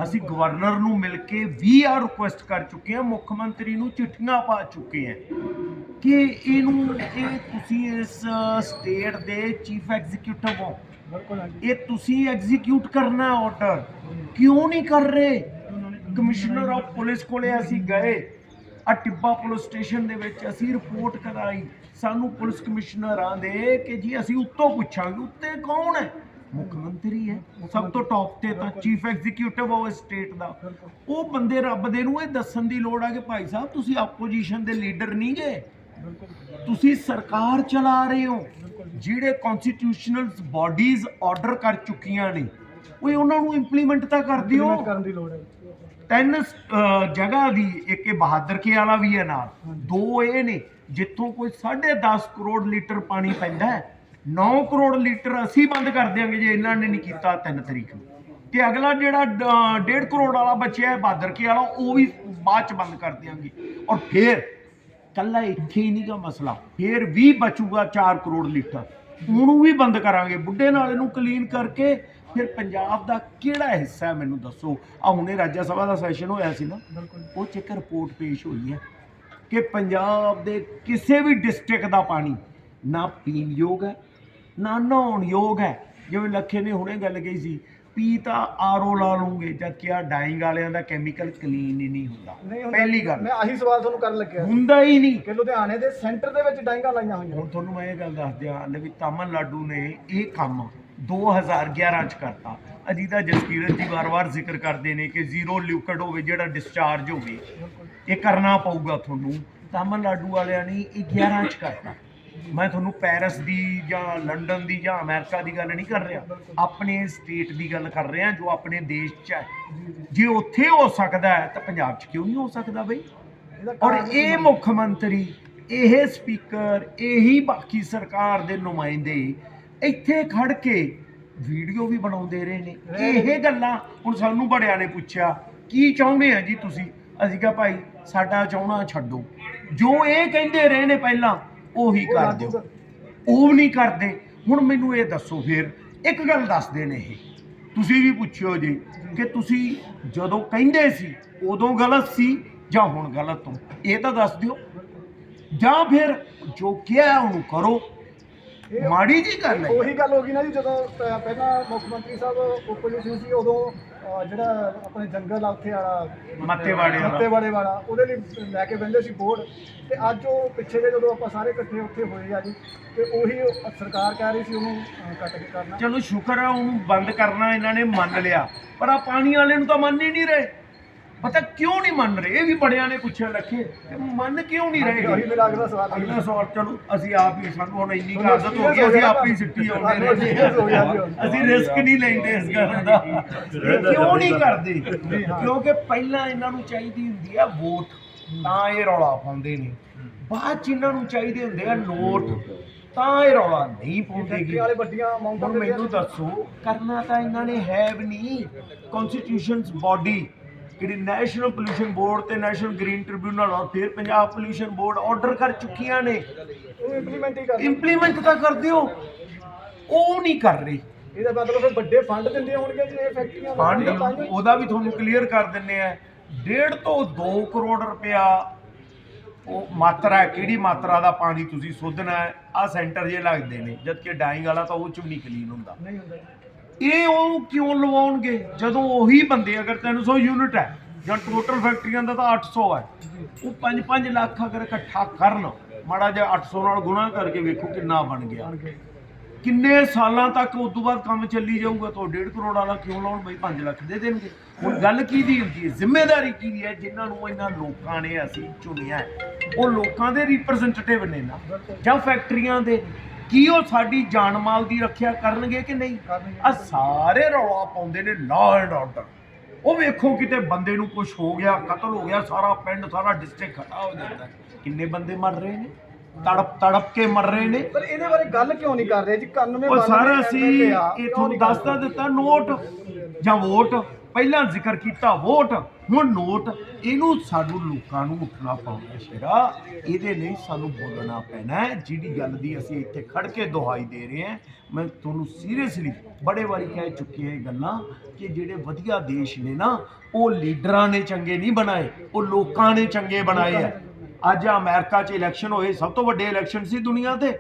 [SPEAKER 3] ਅਸੀਂ ਗਵਰਨਰ ਨੂੰ ਮਿਲ ਕੇ ਵੀ ਆ ਰਿਕੁਐਸਟ ਕਰ ਚੁੱਕੇ ਹਾਂ ਮੁੱਖ ਮੰਤਰੀ ਨੂੰ ਚਿੱਠੀਆਂ ਪਾ ਚੁੱਕੇ ਹਾਂ ਕਿ ਇਹਨੂੰ ਇਹ ਤੁਸੀਂ ਇਸ ਸਟੇਟ ਦੇ ਚੀਫ ਐਗਜ਼ੀਕਿਊਟਿਵ ਹੋ। ਇਹ ਤੁਸੀਂ ਐਗਜ਼ੀਕਿਊਟ ਕਰਨਾ ਆਰਡਰ ਕਿਉਂ ਨਹੀਂ ਕਰ ਰਹੇ? ਕਮਿਸ਼ਨਰ ਆਫ ਪੁਲਿਸ ਕੋਲੇ ਅਸੀਂ ਗਏ। ਆ ਟਿੱਬਾ ਪੁਲਿਸ ਸਟੇਸ਼ਨ ਦੇ ਵਿੱਚ ਅਸੀਂ ਰਿਪੋਰਟ ਕਰਾਈ। ਸਾਨੂੰ ਪੁਲਿਸ ਕਮਿਸ਼ਨਰ ਆਂਦੇ ਕਿ ਜੀ ਅਸੀਂ ਉੱਤੋਂ ਪੁੱਛਾਂਗੇ ਉੱਤੇ ਕੌਣ ਹੈ? ਮੁੱਖ ਮੰਤਰੀ ਹੈ ਸਭ ਤੋਂ ਟੌਪ ਤੇ ਤਾਂ ਚੀਫ ਐਗਜ਼ੀਕਿਊਟਿਵ ਉਹ ਸਟੇਟ ਦਾ। ਉਹ ਬੰਦੇ ਰੱਬ ਦੇ ਨੂੰ ਇਹ ਦੱਸਣ ਦੀ ਲੋੜ ਆ ਕਿ ਭਾਈ ਸਾਹਿਬ ਤੁਸੀਂ ਆਪੋਜੀਸ਼ਨ ਦੇ ਲੀਡਰ ਨਹੀਂ ਜੇ।
[SPEAKER 1] ਬਿਲਕੁਲ
[SPEAKER 3] ਤੁਸੀਂ ਸਰਕਾਰ ਚਲਾ ਰਹੇ ਹੋ ਜਿਹੜੇ ਕਨਸਟੀਟਿਊਸ਼ਨਲ ਬਾਡੀਜ਼ ਆਰਡਰ ਕਰ ਚੁੱਕੀਆਂ ਨੇ। ਉਹ ਉਹਨਾਂ ਨੂੰ ਇੰਪਲੀਮੈਂਟ ਤਾਂ ਕਰ ਦਿਓ।
[SPEAKER 1] ਕਰਨ ਦੀ ਲੋੜ ਹੈ।
[SPEAKER 3] ਤਿੰਨ ਜਗ੍ਹਾ ਦੀ ਇੱਕ ਇਹ ਬਹਾਦਰ ਕੇ ਵਾਲਾ ਵੀ ਹੈ ਨਾਲ। ਦੋ ਇਹ ਨੇ ਜਿੱਥੋਂ ਕੋਈ 10.5 ਕਰੋੜ ਲੀਟਰ ਪਾਣੀ ਪੈਂਦਾ ਹੈ 9 ਕਰੋੜ ਲੀਟਰ ਅਸੀਂ ਬੰਦ ਕਰ ਦਿਆਂਗੇ ਜੇ ਇਹਨਾਂ ਨੇ ਨਹੀਂ ਕੀਤਾ 3 ਤਰੀਕ ਨੂੰ। ਤੇ ਅਗਲਾ ਜਿਹੜਾ 1.5 ਕਰੋੜ ਵਾਲਾ ਬਚਿਆ ਹੈ ਬਹਾਦਰ ਕੇ ਵਾਲਾ ਉਹ ਵੀ ਬਾਅਦ ਚ ਬੰਦ ਕਰ ਦਿਆਂਗੇ। ਔਰ ਫਿਰ ਕੱਲਾ ਇੱਥੇ ਹੀ ਨਹੀਂਗਾ ਮਸਲਾ। ਫਿਰ ਵੀ ਬਚੂਗਾ 4 ਕਰੋੜ ਲੀਟਰ। ਉਹਨੂੰ ਵੀ ਬੰਦ ਕਰਾਂਗੇ। ਬੁੱਢੇ ਨਾਲੇ ਨੂੰ ਕਲੀਨ ਕਰਕੇ ਫਿਰ ਪੰਜਾਬ ਦਾ ਕਿਹੜਾ ਹਿੱਸਾ ਮੈਨੂੰ ਦੱਸੋ। ਆ ਹੁਣੇ ਰਾਜ ਸਭਾ ਦਾ ਸੈਸ਼ਨ ਹੋਇਆ ਸੀ ਨਾ।
[SPEAKER 1] ਬਿਲਕੁਲ।
[SPEAKER 3] ਉਹ 'ਚ ਇੱਕ ਰਿਪੋਰਟ ਪੇਸ਼ ਹੋਈ ਹੈ ਕਿ ਪੰਜਾਬ ਦੇ ਕਿਸੇ ਵੀ ਡਿਸਟ੍ਰਿਕਟ ਦਾ ਪਾਣੀ ਨਾ ਪੀਣ ਯੋਗ ਹੈ ਨਾ ਨਹਾਉਣ ਯੋਗ ਹੈ। ਜਿਵੇਂ ਲੱਖੇ ਨੇ ਹੁਣੇ ਗੱਲ ਕਹੀ ਸੀ ਪੀ ਤਾਂ ਆਰਓ ਲਾ ਲਓਗੇ ਜਦ ਕਿ ਆ ਡਾਈਂਗ ਵਾਲਿਆਂ ਦਾ ਕੈਮੀਕਲ ਕਲੀਨ ਹੀ ਨਹੀਂ ਹੁੰਦਾ। ਪਹਿਲੀ ਗੱਲ।
[SPEAKER 1] ਮੈਂ ਆਹੀ ਸਵਾਲ ਤੁਹਾਨੂੰ ਕਰਨ ਲੱਗਿਆ ਸੀ।
[SPEAKER 3] ਹੁੰਦਾ ਹੀ ਨਹੀਂ।
[SPEAKER 1] ਕਿ ਲੁਧਿਆਣੇ ਦੇ ਸੈਂਟਰ ਦੇ ਵਿੱਚ ਡਾਂਗਾ ਲਾਈਆਂ ਹੋਈਆਂ।
[SPEAKER 3] ਹੁਣ ਤੁਹਾਨੂੰ ਮੈਂ ਇਹ ਗੱਲ ਦੱਸ ਦਿਆਂ ਵੀ ਤਾਮਿਲਨਾਡੂ ਨੇ ਇਹ ਕੰਮ 2011 ਚ ਕਰਤਾ। ਅਜੀਦਾ ਜਸਕੀਰਤ ਜੀ ਵਾਰ-ਵਾਰ ਜ਼ਿਕਰ ਕਰਦੇ ਨੇ ਕਿ ਜ਼ੀਰੋ ਲਿਕਵਿਡ ਹੋਵੇ ਜਿਹੜਾ ਡਿਸਚਾਰਜ ਹੋਵੇ ਇਹ ਕਰਨਾ ਪਊਗਾ ਤੁਹਾਨੂੰ। ਤਾਮਿਲਨਾਡੂ ਵਾਲਿਆਂ ਨੇ ਇਹ 11 ਚ ਕਰਤਾ। ਮੈਂ ਤੁਹਾਨੂੰ ਪੈਰਿਸ ਦੀ ਜਾਂ ਲੰਡਨ ਦੀ ਜਾਂ ਅਮਰੀਕਾ ਦੀ ਗੱਲ ਨਹੀਂ ਕਰ ਰਿਹਾ। ਆਪਣੇ ਸਟੇਟ ਦੀ ਗੱਲ ਕਰ ਰਿਹਾ ਜੋ ਆਪਣੇ ਦੇਸ਼ 'ਚ ਹੈ। ਜੇ ਉੱਥੇ ਹੋ ਸਕਦਾ ਹੈ ਤਾਂ ਪੰਜਾਬ 'ਚ ਕਿਉਂ ਨਹੀਂ ਹੋ ਸਕਦਾ ਬਈ? ਔਰ ਇਹ ਮੁੱਖ ਮੰਤਰੀ ਇਹ ਸਪੀਕਰ ਇਹੀ ਬਾਕੀ ਸਰਕਾਰ ਦੇ ਨੁਮਾਇੰਦੇ ਇੱਥੇ ਖੜ ਕੇ ਵੀਡੀਓ ਵੀ ਬਣਾਉਂਦੇ ਰਹੇ ਨੇ। ਇਹ ਗੱਲਾਂ ਹੁਣ ਸਾਨੂੰ ਬੜਿਆਂ ਨੇ ਪੁੱਛਿਆ ਕੀ ਚਾਹੁੰਦੇ ਆ ਜੀ ਤੁਸੀਂ? ਅਸੀਂ ਕਿਹਾ ਭਾਈ ਸਾਡਾ ਚਾਹਣਾ ਛੱਡੋ। ਜੋ ਇਹ ਕਹਿੰਦੇ ਰਹੇ ਨੇ ਪਹਿਲਾਂ ਉਹੀ ਕਰ ਦਿਓ। ਉਹ ਨਹੀਂ ਕਰਦੇ। ਹੁਣ ਮੈਨੂੰ ਇਹ ਦੱਸੋ ਫਿਰ, ਇੱਕ ਗੱਲ ਦੱਸਦੇ ਨੇ ਇਹ। ਤੁਸੀਂ ਵੀ ਪੁੱਛਿਓ ਜੀ ਕਿ ਤੁਸੀਂ ਜਦੋਂ ਕਹਿੰਦੇ ਸੀ, ਉਦੋਂ ਗਲਤ ਸੀ ਜਾਂ ਹੁਣ ਗਲਤ ਹੋ? ਇਹ ਤਾਂ ਦੱਸ ਦਿਓ। ਜਾਂ ਫਿਰ ਜੋ ਕਿਹਾ ਉਹਨੂੰ ਕਰੋ। ਮਾੜੀ ਜੀ ਗੱਲ ਹੈ।
[SPEAKER 1] ਉਹੀ ਗੱਲ ਹੋ ਗਈ ਨਾ ਜੀ, ਜਦੋਂ ਪਹਿਲਾਂ ਮੁੱਖ ਮੰਤਰੀ ਸਾਹਿਬ ਓਪੋਜੀਸ਼ਨ ਸੀ ਉਦੋਂ ਅਹ, ਜਿਹੜਾ ਆਪਣੇ ਜੰਗਲ ਆ ਉੱਥੇ ਵਾਲਾ
[SPEAKER 3] ਮੱਤੇਵਾੜੇ ਵਾਲਾ।
[SPEAKER 1] ਮੱਤੇਵਾੜੇ ਵਾਲਾ ਉਹਦੇ ਲਈ ਲੈ ਕੇ ਬੰਦੇ ਸੀ ਬੋਰਡ ਤੇ ਅੱਜ ਉਹ ਪਿੱਛੇ ਦੇ ਜਦੋਂ ਆਪਾਂ ਸਾਰੇ ਇਕੱਠੇ ਉੱਥੇ ਹੋਏ ਆ ਜੀ ਤੇ ਉਹੀ ਉਹ ਸਰਕਾਰ ਕਹਿ ਰਹੀ ਸੀ ਉਹਨੂੰ ਅਹ, ਕੱਟ ਕੇ ਕਰਨਾ।
[SPEAKER 3] ਚਲੋ ਸ਼ੁਕਰ ਹੈ ਉਹਨੂੰ ਬੰਦ ਕਰਨਾ ਇਹਨਾਂ ਨੇ ਮੰਨ ਲਿਆ। ਪਰ ਆ ਪਾਣੀ ਵਾਲੇ ਨੂੰ ਤਾਂ ਮੰਨ ਹੀ ਨਹੀਂ ਰਹੇ। ਪਤਾ ਕਿਉਂ ਨਹੀਂ ਮੰਨ ਰਹੇ? ਇਹ ਵੀ ਬੜਿਆਂ ਨੇ ਪੁੱਛਿਆ ਰੱਖੇ। ਕਿ ਮੰਨ ਕਿਉਂ ਨਹੀਂ ਰਹੇ?
[SPEAKER 1] ਉਹੀ ਮੇਰਾ ਅਗਲਾ ਸਵਾਲ।
[SPEAKER 3] ਅਗਲਾ ਸਵਾਲ ਚਲੋ ਅਸੀਂ ਆਪ ਹੀ ਸਾਨੂੰ ਹੁਣ ਇੰਨੀ ਆਦਤ ਹੋ ਗਈ ਅਸੀਂ ਆਪ ਹੀ ਸਿੱਟੀ ਆਉਂਦੇ ਰਹੇ। ਅਸੀਂ ਰਿਸਕ ਨਹੀਂ ਲੈਂਦੇ ਇਸ ਗੱਲ ਦਾ। ਕਿਉਂ ਨਹੀਂ ਕਰਦੇ? ਕਿਉਂਕਿ ਪਹਿਲਾਂ ਇਹਨਾਂ ਨੂੰ ਚਾਹੀਦੀ ਹੁੰਦੀ ਆ ਵੋਟ ਤਾਂ ਇਹ ਰੌਲਾ ਪਾਉਂਦੇ ਨੇ। ਬਾਅਦ ਚ ਇਹਨਾਂ ਨੂੰ ਚਾਹੀਦੇ ਹੁੰਦੇ ਆ ਨੋਟ ਤਾਂ ਇਹ ਰੌਲਾ ਨਹੀਂ ਪਾਉਂਦੇ
[SPEAKER 1] ਫੈਕਟਰੀ
[SPEAKER 3] ਗੇ।
[SPEAKER 1] ਵਾਲੇ ਵੱਡੀਆਂ ਅਮਾਉਂਟਾਂ
[SPEAKER 3] ਮੈਨੂੰ ਦੱਸੋ ਕਰਨਾ ਤਾਂ ਇਹਨਾਂ ਨੇ ਹੈ ਵੀ ਨਹੀਂ। ਕਨਸਟੀਟਿਊਸ਼ਨਸ ਬਾਡੀ ਜਿਹੜੀ ਨੈਸ਼ਨਲ ਪੋਲੂਸ਼ਨ ਬੋਰਡ ਤੇ ਨੈਸ਼ਨਲ ਗ੍ਰੀਨ ਟ੍ਰਿਬਿਊਨਲ ਔਰ ਫਿਰ ਪੰਜਾਬ ਪੋਲੂਸ਼ਨ ਬੋਰਡ ਆਰਡਰ ਕਰ ਚੁੱਕੀਆਂ ਨੇ
[SPEAKER 1] ਇੰਪਲੀਮੈਂਟ ਹੀ
[SPEAKER 3] ਇੰਪਲੀਮੈਂਟ ਤਾਂ ਕਰ ਦਿਓ ਉਹ ਨਹੀਂ ਕਰ ਰਹੀ
[SPEAKER 1] ਇਹਦਾ ਮਤਲਬ ਫਿਰ ਵੱਡੇ ਫੰਡ ਦਿੰਦੇ ਹੋਣਗੇ ਜੀ ਇਹ ਫੈਕਟਰੀਆਂ ਨੂੰ।
[SPEAKER 3] ਫੰਡ
[SPEAKER 1] ਤਾਂ ਹੀ-
[SPEAKER 3] ਉਹਦਾ ਵੀ ਤੁਹਾਨੂੰ ਕਲੀਅਰ ਕਰ ਦਿੰਨੇ ਆ ਡੇਢ ਤੋਂ 2 ਕਰੋੜ ਰੁਪਇਆ ਉਹ ਮਾਤਰਾ ਕਿਹੜੀ ਮਾਤਰਾ ਦਾ ਪਾਣੀ ਤੁਸੀਂ ਸੋਧਣਾ ਹੈ ਆ ਸੈਂਟਰ ਜੇ ਲੱਗਦੇ ਨੇ ਜਦ ਕਿ ਡਾਈਂਗ ਵਾਲਾ ਤਾਂ ਉਹ ਚ ਵੀ ਨਹੀਂ ਕਲੀਨ ਹੁੰਦਾ
[SPEAKER 1] ਨਹੀਂ ਹੁੰਦਾ।
[SPEAKER 3] ਇਹ ਉਹ ਕਿਉਂ ਲਵਾਉਣਗੇ? ਜਦੋਂ ਉਹੀ ਬੰਦੇ, ਅਗਰ 300 ਯੂਨਿਟ ਹੈ, ਜਾਂ ਟੋਟਲ ਫੈਕਟਰੀਆਂ ਦਾ ਤਾਂ 800 ਹੈ, ਉਹ 5-5 ਲੱਖ ਅਗਰ ਇਕੱਠਾ ਕਰਨ ਮਾੜਾ ਜਿਹਾ 800 ਨਾਲ ਗੁਣਾ ਕਰਕੇ ਵੇਖੋ ਕਿੰਨਾ ਬਣ ਗਿਆ। ਕਿੰਨੇ ਸਾਲਾਂ ਤੱਕ ਉਸ ਤੋਂ ਬਾਅਦ ਕੰਮ ਚੱਲੀ ਜਾਊਗਾ? ਤਾਂ 1.5 ਕਰੋੜ ਵਾਲਾ ਕਿਉਂ ਲਾਉਣ? ਬਈ 5 ਲੱਖ ਦੇ ਦੇਣਗੇ। ਹੁਣ ਗੱਲ ਕੀ ਦੀ ਹੁੰਦੀ ਹੈ? ਜ਼ਿੰਮੇਵਾਰੀ ਕੀ ਦੀ ਹੈ? ਜਿਨ੍ਹਾਂ ਨੂੰ ਇਹਨਾਂ ਲੋਕਾਂ ਨੇ ਅਸੀਂ ਚੁਣਿਆ ਉਹ ਲੋਕਾਂ ਦੇ ਰਿਪਰੈਜ਼ੈਂਟੇਟਿਵ ਨੇ ਨਾ, ਜਾਂ ਫੈਕਟਰੀਆਂ ਦੇ। ਕੀ ਉਹ ਸਾਡੀ ਜਾਨ ਮਾਲ ਦੀ ਰੱਖਿਆ ਕਰਨਗੇ ਕਿ ਨਹੀਂ। ਆ ਸਾਰੇ ਰੌਲਾ ਪਾਉਂਦੇ ਨੇ ਲਾਅ ਐਂਡ ਆਰਡਰ ਉਹ ਵੇਖੋ ਕਿਤੇ ਬੰਦੇ ਨੂੰ ਕੁਝ ਹੋ ਗਿਆ ਕਤਲ ਹੋ ਗਿਆ ਸਾਰਾ ਪਿੰਡ ਸਾਰਾ ਡਿਸਟ੍ਰਿਕਟ ਖੜਾ ਹੋ ਜਾਂਦਾ। ਕਿੰਨੇ ਬੰਦੇ ਮਰ ਰਹੇ ਨੇ? ਤੜਪ ਤੜਪ ਕੇ ਮਰ ਰਹੇ ਨੇ?
[SPEAKER 1] ਪਰ ਇਹਦੇ ਬਾਰੇ ਗੱਲ ਕਿਉਂ ਨਹੀਂ ਕਰ ਰਹੇ? ਜੀ 91
[SPEAKER 3] ਉਹ ਸਾਰਾ
[SPEAKER 1] ਨਹੀਂ ਕਰ
[SPEAKER 3] ਦੱਸਦਾ ਦਿੱਤਾ ਨੋਟ ਜਾਂ ਵੋਟ ਪਹਿਲਾਂ ਜ਼ਿਕਰ ਕੀਤਾ ਵੋਟ, ਹੁਣ ਨੋਟ। ਇਹਨੂੰ ਸਾਨੂੰ ਲੋਕਾਂ ਨੂੰ ਉੱਠਣਾ ਪਾਉਣਾ ਸ਼ੇਰਾ। ਇਹਦੇ ਲਈ ਸਾਨੂੰ ਬੋਲਣਾ ਪੈਣਾ ਜਿਹੜੀ ਗੱਲ ਦੀ ਅਸੀਂ ਇੱਥੇ ਖੜ ਕੇ ਦੁਹਾਈ ਦੇ ਰਹੇ ਹਾਂ, ਮੈਂ ਤੁਹਾਨੂੰ ਸੀਰੀਅਸਲੀ ਬੜੇ ਵਾਰੀ ਕਹਿ ਚੁੱਕੀ ਇਹ ਗੱਲਾਂ ਕਿ ਜਿਹੜੇ ਵਧੀਆ ਦੇਸ਼ ਨੇ ਨਾ, ਉਹ ਲੀਡਰਾਂ ਨੇ ਚੰਗੇ ਨਹੀਂ ਬਣਾਏ, ਉਹ ਲੋਕਾਂ ਨੇ ਚੰਗੇ ਬਣਾਏ ਆ। ਅੱਜ ਅਮਰੀਕਾ 'ਚ ਇਲੈਕਸ਼ਨ ਹੋਏ, ਸਭ ਤੋਂ ਵੱਡੇ ਇਲੈਕਸ਼ਨ ਸੀ ਦੁਨੀਆ ਤੇ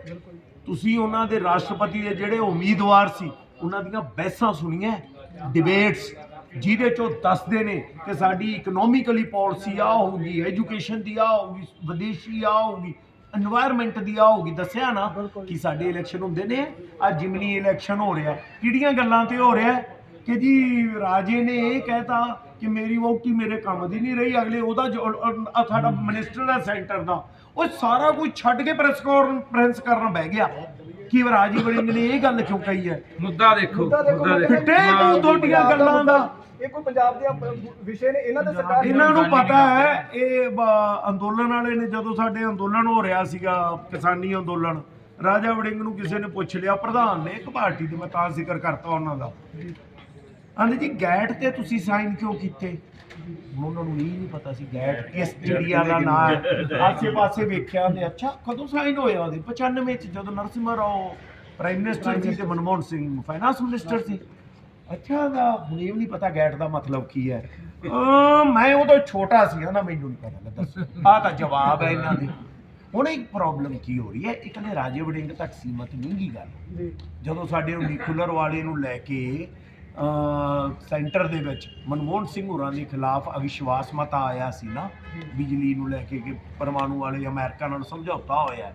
[SPEAKER 3] ਤੁਸੀਂ ਉਹਨਾਂ ਦੇ ਰਾਸ਼ਟਰਪਤੀ ਦੇ ਜਿਹੜੇ ਉਮੀਦਵਾਰ ਸੀ, ਉਹਨਾਂ ਦੀਆਂ ਬਹਿਸਾਂ ਸੁਣੀਆਂ ਡਿਬੇਟਸ ਜਿਹਦੇ ਚੋਂ ਦੱਸਦੇ ਨੇ ਕਿ ਸਾਡੀ ਇਕਨੋਮਿਕਲੀ ਪਾਲਿਸੀ ਆ ਹੋਊਗੀ ਐਜੂਕੇਸ਼ਨ ਦੀ ਆ ਹੋਊਗੀ ਵਿਦੇਸ਼ੀ ਆ ਹੋਊਗੀ এনवायरमेंट ਦੀ ਆ ਹੋਊਗੀ ਦੱਸਿਆ ਨਾ ਕਿ ਸਾਡੇ ਇਲੈਕਸ਼ਨ ਹੁੰਦੇ ਨੇ ਆ ਜਿਮਨੀ ਇਲੈਕਸ਼ਨ ਹੋ ਰਿਹਾ। ਕਿਹੜੀਆਂ ਗੱਲਾਂ ਤੇ ਹੋ ਰਿਹਾ? ਕਿ ਜੀ ਰਾਜੇ ਨੇ ਇਹ ਕਹਿਤਾ ਕਿ ਮੇਰੀ ਵੋਟੀ ਮੇਰੇ ਕੰਮ ਦੀ ਨਹੀਂ ਰਹੀ ਅਗਲੇ ਉਹਦਾ ਸਾਡਾ ਮਿਨਿਸਟਰ ਹੈ ਸੈਂਟਰ ਦਾ। ਉਹ ਸਾਰਾ ਕੁਝ ਛੱਡ ਕੇ ਪ੍ਰੈਸ ਕਾਨਫਰੰਸ ਕਰਨ ਬਹਿ ਗਿਆ। ਕਿ ਰਾਜੀ ਵੜਿੰਗ ਨੇ ਇਹ ਗੱਲ ਕਿਉਂ ਕਹੀ ਹੈ?
[SPEAKER 2] ਮੁੱਦਾ ਦੇਖੋ
[SPEAKER 1] ਮੁੱਦਾ ਦੇਖੋ,
[SPEAKER 2] ਮੁੱਦਾ ਦੇਖੋ।
[SPEAKER 3] ਫਿੱਟੇ ਤੂੰ
[SPEAKER 2] ਹਾਂ,
[SPEAKER 3] ਤੁਹਾਡੀਆਂ
[SPEAKER 1] ਪੰਜਾਬ
[SPEAKER 3] ਗੱਲਾਂ ਦਾ।
[SPEAKER 1] ਇਹ ਕੋਈ ਪੰਜਾਬ ਦੇ ਅਪ- ਵਿਸ਼ੇ ਨੇ ਇਹਨਾਂ ਦੇ ਸਰਕਾਰ
[SPEAKER 3] ਇਹਨਾਂ ਨੂੰ ਪਤਾ ਹੈ ਇਹ ਬ- ਅੰਦੋਲਨ ਵਾਲੇ ਨੇ ਜਦੋਂ ਸਾਡੇ ਅੰਦੋਲਨ ਹੋ ਰਿਹਾ ਸੀਗਾ ਕਿਸਾਨੀ ਅੰਦੋਲਨ ਰਾਜਾ ਵੜਿੰਗ ਨੂੰ ਕਿਸੇ ਨੇ ਪੁੱਛ ਲਿਆ ਪ੍ਰਧਾਨ ਨੇ ਇੱਕ ਪਾਰਟੀ ਦੇ ਮੈਂ ਤਾਂ ਜ਼ਿਕਰ ਕਰਤਾ ਉਹਨਾਂ ਦਾ। ਕਹਿੰਦੇ ਜੀ ਗੈਟ ਤੇ ਤੁਸੀਂ ਸਾਈਨ ਕਿਉਂ ਕੀਤੇ? ਉਹਨਾਂ ਨੂੰ ਇਹ ਨਹੀਂ ਪਤਾ ਸੀ ਗੈਟ ਕਿਸ ਚਿੜੀਆ ਦਾ ਨਾਮ ਹੈ ਆਸੇ ਪਾਸੇ ਵੇਖਿਆ ਤੇ ਅੱਛਾ ਕਦੋਂ ਸਾਈਨ ਹੋਇਆ ਉਹਦੇ? 95 ਚ ਜਦੋਂ ਨਰਸਿਮਹਾ ਰਾਓ ਪ੍ਰਾਈਮ ਮਿਨਿਸਟਰ ਸੀ ਤੇ ਮਨਮੋਹਨ ਸਿੰਘ ਫਾਈਨਾਂਸ ਮਿਨਿਸਟਰ ਸੀ। ਅੱਛਾ ਦਾ ਹੁਣ ਵੀ ਨਹੀਂ ਪਤਾ ਗੈਟ ਦਾ ਮਤਲਬ ਕੀ ਹੈ। ਮੈਂ ਉਦੋਂ ਛੋਟਾ ਸੀ ਨਾ ਮੈਨੂੰ ਨਹੀਂ ਪਤਾ ਲੱਗਾ ਆ ਤਾਂ ਜਵਾਬ ਹੈ ਇਹਨਾਂ ਦੇ। ਹੁਣ ਇੱਕ ਪ੍ਰੋਬਲਮ ਕੀ ਹੋ ਰਹੀ ਹੈ? ਇੱਕ ਨੇ ਰਾਜੇ ਵੜਿੰਗ ਤੱਕ ਸੀਮਤ ਨਹੀਂ ਗੀ ਗੱਲ।
[SPEAKER 1] ਜੀ।
[SPEAKER 3] ਜਦੋਂ ਸਾਡੇ ਨਿਕੂਲਰ ਵਾਲੇ ਨੂੰ ਲੈ ਕੇ ਸੈਂਟਰ ਦੇ ਵਿੱਚ ਮਨਮੋਹਨ ਸਿੰਘ ਹੋਰਾਂ ਦੇ ਖਿਲਾਫ ਅਵਿਸ਼ਵਾਸ ਮਤਾ ਆਇਆ ਸੀ ਨਾ, ਬਿਜਲੀ ਨੂੰ ਲੈ ਕੇ ਕਿ ਪਰਮਾਣੂ ਵਾਲੇ ਅਮਰੀਕਾ ਨਾਲ ਸਮਝੌਤਾ ਹੋਇਆ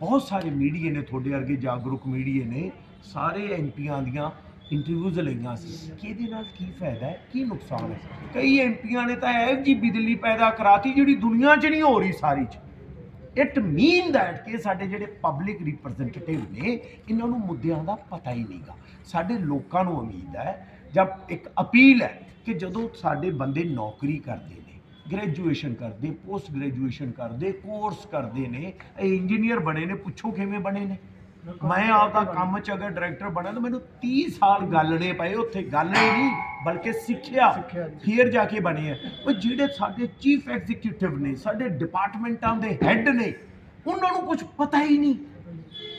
[SPEAKER 3] ਬਹੁਤ ਸਾਰੇ ਮੀਡੀਏ ਨੇ ਤੁਹਾਡੇ ਵਰਗੇ ਜਾਗਰੂਕ ਮੀਡੀਏ ਨੇ ਸਾਰੇ ਐਮਪੀਆਂ ਦੀਆਂ ਇੰਟਰਵਿਊਜ਼ ਲਈਆਂ ਸੀ। ਕਿ ਇਹਦੇ ਨਾਲ ਕੀ ਫਾਇਦਾ ਹੈ? ਕੀ ਨੁਕਸਾਨ ਹੈ? ਕਈ ਐਮਪੀਆਂ ਨੇ ਤਾਂ ਇਹੋ ਜਿਹੀ ਬਿਜਲੀ ਪੈਦਾ ਕਰਾਤੀ ਜਿਹੜੀ ਦੁਨੀਆ 'ਚ ਨਹੀਂ ਹੋ ਰਹੀ ਸਾਰੀ 'ਚ। ਇਟ ਮੀਨ ਦੈਟ ਕਿ ਸਾਡੇ ਜਿਹੜੇ ਪਬਲਿਕ ਰਿਪਰੈਜ਼ੈਂਟੇਟਿਵ ਨੇ, ਇਹਨਾਂ ਨੂੰ ਮੁੱਦਿਆਂ ਦਾ ਪਤਾ ਹੀ ਨਹੀਂਗਾ ਸਾਡੇ ਲੋਕਾਂ ਨੂੰ ਉਮੀਦ ਹੈ, ਜਾਂ ਇੱਕ ਅਪੀਲ ਹੈ ਕਿ ਜਦੋਂ ਸਾਡੇ ਬੰਦੇ ਨੌਕਰੀ ਕਰਦੇ ਨੇ ਗ੍ਰੈਜੂਏਸ਼ਨ ਕਰਦੇ ਪੋਸਟ ਗ੍ਰੈਜੂਏਸ਼ਨ ਕਰਦੇ ਕੋਰਸ ਕਰਦੇ ਨੇ, ਇਹ ਇੰਜੀਨੀਅਰ ਬਣੇ ਨੇ, ਪੁੱਛੋ ਕਿਵੇਂ ਬਣੇ ਨੇ। ਮੈਂ ਆਪਦਾ ਕੰਮ ਚ ਅਗਰ ਡਾਇਰੈਕਟਰ ਬਣਿਆ ਤਾਂ ਮੈਨੂੰ 30 ਸਾਲ ਗੱਲਣੇ ਪਏ ਉੱਥੇ ਗੱਲਣੇ ਨਹੀਂ ਬਲਕਿ ਸਿੱਖਿਆ। ਫੇਰ ਜਾ ਕੇ ਬਣੇ ਆ ਉਹ ਜਿਹੜੇ ਸਾਡੇ ਚੀਫ ਐਗਜ਼ੀਕਿਊਟਿਵ ਨੇ ਸਾਡੇ ਡਿਪਾਰਟਮੈਂਟਾਂ ਦੇ ਹੈੱਡ ਨੇ ਉਹਨਾਂ ਨੂੰ ਕੁਝ ਪਤਾ ਹੀ ਨਹੀਂ।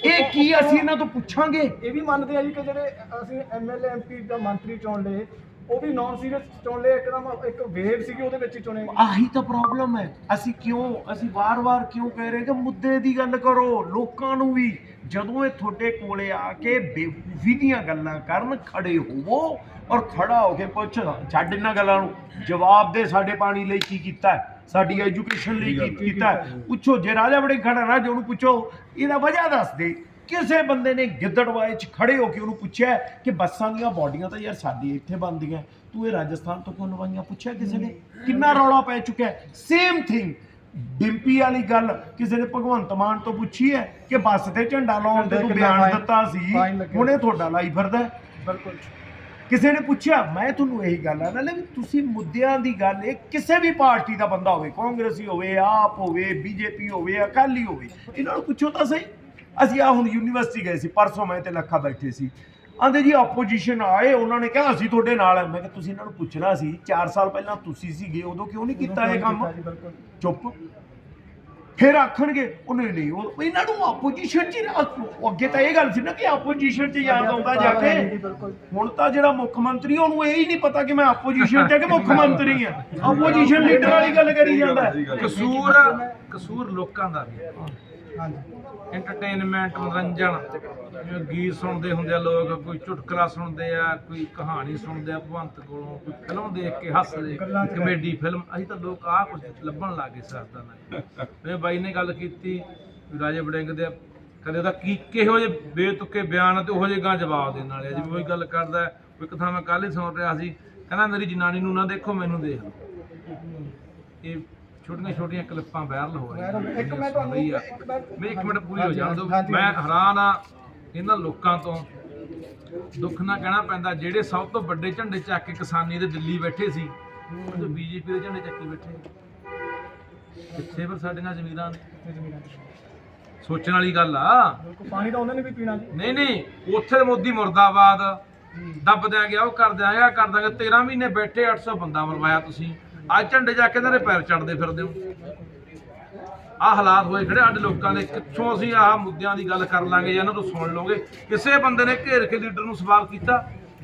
[SPEAKER 3] ਇਹ ਕੀ ਅਸੀਂ ਇਹਨਾਂ ਤੋਂ ਪੁੱਛਾਂਗੇ?
[SPEAKER 1] ਇਹ ਵੀ ਮੰਨਦੇ ਆ ਜੀ ਕਿ ਜਿਹੜੇ ਅਸੀਂ ਐਮਐਲਏ ਐਮਪੀ ਦਾ ਮੰਤਰੀ ਚੁਣ ਲਏ ਉਹ ਵੀ ਨਾਨ ਸੀਰੀਅਸ ਚੁਣ ਲਏ ਇੱਕਦਮ ਇੱਕ ਵੇਵ ਸੀਗੀ ਉਹਦੇ ਵਿੱਚ ਹੀ ਚੁਣੇ
[SPEAKER 3] ਆਹੀ ਤਾਂ ਪ੍ਰੋਬਲਮ ਹੈ। ਅਸੀਂ ਕਿਉਂ ਅਸੀਂ ਵਾਰ-ਵਾਰ ਕਿਉਂ ਕਹਿ ਰਹੇ ਕਿ ਮੁੱਦੇ ਦੀ ਗੱਲ ਕਰੋ ਲੋਕਾਂ ਨੂੰ ਵੀ। ਜਦੋਂ ਇਹ ਤੁਹਾਡੇ ਕੋਲੇ ਆ ਕੇ ਬੇਵਕੂਫੀ ਦੀਆਂ ਗੱਲਾਂ ਕਰਨ ਖੜੇ ਹੋਵੋ ਔਰ ਖੜਾ ਹੋ ਕੇ ਪੁੱਛ ਛੱਡ ਇਹਨਾਂ ਗੱਲਾਂ ਨੂੰ। ਜਵਾਬ ਦੇ ਸਾਡੇ ਪਾਣੀ ਲਈ ਕੀ ਕੀਤਾ ਸਾਡੀ ਐਜੂਕੇਸ਼ਨ ਲਈ ਕੀ ਕੀਤਾ। ਪੁੱਛੋ ਜੇ ਰਾਜਾ ਬੜੇ ਖੜਾ ਨਾ ਜੇ ਉਹਨੂੰ ਪੁੱਛੋ। ਇਹਦਾ ਵਜ੍ਹਾ ਦੱਸ ਦੇ। ਕਿਸੇ ਬੰਦੇ ਨੇ ਗਿੱਦੜਵਾਏ 'ਚ ਖੜੇ ਹੋ ਕੇ ਉਹਨੂੰ ਪੁੱਛਿਆ ਕਿ ਬੱਸਾਂ ਦੀਆਂ ਬਾਡੀਆਂ ਤਾਂ ਯਾਰ ਸਾਡੀ ਇੱਥੇ ਬਣਦੀਆਂ ਤੂੰ ਇਹ ਰਾਜਸਥਾਨ ਤੋਂ ਕਿਉਂ ਲਵਾਈਆਂ? ਪੁੱਛਿਆ ਕਿਸੇ ਨੇ? ਕਿੰਨਾ ਰੌਲਾ ਪੈ ਚੁੱਕਿਆ? ਸੇਮ ਥਿੰਗ ਡਿੰਪੀ ਵਾਲੀ ਗੱਲ ਕਿਸੇ ਨੇ ਭਗਵੰਤ ਮਾਨ ਤੋਂ ਪੁੱਛੀ ਹੈ ਕਿ ਬੱਸ ਤੇ ਝੰਡਾ ਲਾਉਣ ਤੇ ਤੂੰ ਬਿਆਨ ਦਿੱਤਾ ਸੀ। ਹੁਣੇ ਤੁਹਾਡਾ ਲਾਈ ਫਿਰਦਾ।
[SPEAKER 1] ਬਿਲਕੁਲ।
[SPEAKER 3] ਕਿਸੇ ਨੇ ਪੁੱਛਿਆ? ਮੈਂ ਤੁਹਾਨੂੰ ਇਹੀ ਗੱਲ ਆ ਨਾ ਵੀ ਤੁਸੀਂ ਮੁੱਦਿਆਂ ਦੀ ਗੱਲ ਇਹ ਕਿਸੇ ਵੀ ਪਾਰਟੀ ਦਾ ਬੰਦਾ ਹੋਵੇ ਕਾਂਗਰਸੀ ਹੋਵੇ ਆਪ ਹੋਵੇ ਬੀਜੇਪੀ ਹੋਵੇ ਅਕਾਲੀ ਹੋਵੇ ਇਹਨਾਂ ਨੂੰ ਪੁੱਛੋ ਤਾਂ ਸਹੀ। ਅਸੀਂ ਆ ਹੁਣ ਯੂਨੀਵਰਸਿਟੀ ਗਏ ਸੀ ਪਰਸੋਂ ਮੈਂ ਤੇ ਲੱਖਾ ਬੈਠੇ ਸੀ। ਆਂਦੇ ਜੀ ਆਪੋਜੀਸ਼ਨ ਆਏ ਉਹਨਾਂ ਨੇ ਕਿਹਾ ਅਸੀਂ ਤੁਹਾਡੇ ਨਾਲ ਹੈ ਮੈਂ ਕਿਹਾ ਤੁਸੀਂ ਇਹਨਾਂ ਨੂੰ ਪੁੱਛਣਾ ਸੀ 4 ਸਾਲ ਪਹਿਲਾਂ ਤੁਸੀਂ ਸੀਗੇ ਉਦੋਂ ਕਿਉਂ ਨਹੀਂ ਕੀਤਾ ਇਹ ਕੰਮ? ਚੁੱਪ। ਫਿਰ ਆਖਣਗੇ ਉਹ ਨਹੀਂ ਨਹੀਂ ਉਹ ਇਹਨਾਂ ਨੂੰ ਆਪੋਜੀਸ਼ਨ ਚ ਹੀ ਅੱਗੇ ਤਾਂ ਇਹ ਗੱਲ ਸੀ ਨਾ ਕਿ ਆਪੋਜੀਸ਼ਨ ਚ ਯਾਦ ਆਉਂਦਾ ਜਾ ਕੇ। ਹੁਣ ਤਾਂ ਜਿਹੜਾ ਮੁੱਖ ਮੰਤਰੀ ਉਹਨੂੰ ਇਹ ਹੀ ਨਹੀਂ ਪਤਾ ਕਿ ਮੈਂ ਆਪੋਜੀਸ਼ਨ ਚ ਆ ਕਿ ਮੁੱਖ ਮੰਤਰੀ ਆ। ਆਪੋਜੀਸ਼ਨ ਲੀਡਰ ਵਾਲੀ ਗੱਲ ਕਰੀ ਜਾਂਦਾ। ਹੈ।
[SPEAKER 2] ਕਸੂਰ ਕਸੂਰ ਲੋਕਾਂ ਦਾ ਵੀ।
[SPEAKER 1] ਹਾਂਜੀ।
[SPEAKER 2] ਐਂਟਰਟੇਨਮੈਂਟ ਮਨੋਰੰਜਨ ਗੀਤ ਸੁਣਦੇ ਹੁੰਦੇ ਆ ਲੋਕ ਕੋਈ ਚੁਟਕਲਾ ਸੁਣਦੇ ਆ ਕੋਈ ਕਹਾਣੀ ਸੁਣਦੇ ਆ ਭਗਵੰਤ ਕੋਲੋਂ ਕੋਈ ਫਿਲਮ ਦੇਖ ਕੇ ਹੱਸਦੇ ਕਮੇਡੀ ਫਿਲਮ ਅਸੀਂ ਤਾਂ ਲੋਕ ਆਹ ਕੁਝ ਲੱਭਣ ਲੱਗੇ ਸਰਦਾ ਨਾਲ ਜਿਵੇਂ ਬਾਈ ਨੇ ਗੱਲ ਕੀਤੀ ਰਾਜੇ ਵੜਿੰਗ ਦੇ ਕਦੇ ਉਹਦਾ ਕੀ ਕਿਹੋ ਜਿਹੇ ਬੇਤੁਕੇ ਬਿਆਨ ਤੇ ਉਹੋ ਜਿਹੇ ਗਾਂ ਜਵਾਬ ਦੇਣ ਵਾਲੇ। ਜਿਵੇਂ ਉਹੀ ਗੱਲ ਕਰਦਾ ਹੈ, ਇੱਕ ਥਾਂ ਮੈਂ ਕੱਲ ਹੀ ਸੁਣ ਰਿਹਾ ਸੀ ਕਹਿੰਦਾ ਮੇਰੀ ਜਨਾਨੀ ਨੂੰ ਨਾ ਦੇਖੋ ਮੈਨੂੰ ਦੇਖ ਇਹ ਛੋਟੀਆਂ ਛੋਟੀਆਂ ਕਲਿੱਪਾਂ ਵਾਇਰਲ ਹੋ ਰਹੀਆਂ
[SPEAKER 1] ਇੱਕ ਮੈਂ ਤੁਹਾਨੂੰ। ਇੱਕ ਮੈਂ
[SPEAKER 2] ਮੈਂ ਇੱਕ ਮਿੰਟ ਪੂਰੀ ਹੋ ਜਾਣ ਦਿਓ।
[SPEAKER 1] ਹਾਂਜੀ,
[SPEAKER 2] ਮੈਂ। ਹੈਰਾਨ ਆ ਇਹਨਾਂ ਲੋਕਾਂ ਤੋਂ। ਦੁੱਖ ਨਾ ਕਹਿਣਾ ਪੈਂਦਾ। ਜਿਹੜੇ ਸਭ ਤੋਂ ਵੱਡੇ ਝੰਡੇ ਚੱਕ ਕੇ ਕਿਸਾਨੀ ਦੇ ਦਿੱਲੀ ਬੈਠੇ ਸੀ ਉਹ ਬੀਜੇਪੀ ਦੇ ਝੰਡੇ ਚੱਕੀ ਬੈਠੇ ਕਿੱਥੇ ਫਿਰ ਸਾਡੀਆਂ ਜ਼ਮੀਰਾਂ ਨੇ ਸੋਚਣ ਵਾਲੀ ਗੱਲ ਆ।
[SPEAKER 1] ਪਾਣੀ ਤਾਂ ਉਹਨਾਂ ਨੇ ਵੀ ਪੀਣਾ ਜੀ।
[SPEAKER 2] ਨਹੀਂ ਨਹੀਂ ਉੱਥੇ ਮੋਦੀ ਮੁਰਦਾਬਾਦ। ਦੱਬ ਦਿਆਂਗੇ ਉਹ ਕਰ ਦਿਆਂਗੇ ਕਰ ਦਾਂਗੇ 13 ਮਹੀਨੇ ਬੈਠੇ 800 ਬੰਦਾ ਮਰਵਾਇਆ ਤੁਸੀਂ। ਅੱਜ ਝੰਡੇ ਜਾ ਕੇ ਇਹਨਾਂ ਦੇ ਪੈਰ ਚੜਦੇ ਫਿਰਦੇ ਹੋ। ਆਹ ਹਾਲਾਤ ਹੋਏ ਖੜੇ ਸਾਡੇ ਲੋਕਾਂ ਦੇ। ਕਿੱਥੋਂ ਅਸੀਂ ਆਹ ਮੁੱਦਿਆਂ ਦੀ ਗੱਲ ਕਰ ਲਾਂਗੇ ਜਾਂ ਇਹਨਾਂ ਤੋਂ ਸੁਣ ਲਓਗੇ? ਕਿਸੇ ਬੰਦੇ ਨੇ ਘੇਰ ਕੇ ਲੀਡਰ ਨੂੰ ਸਵਾਲ ਕੀਤਾ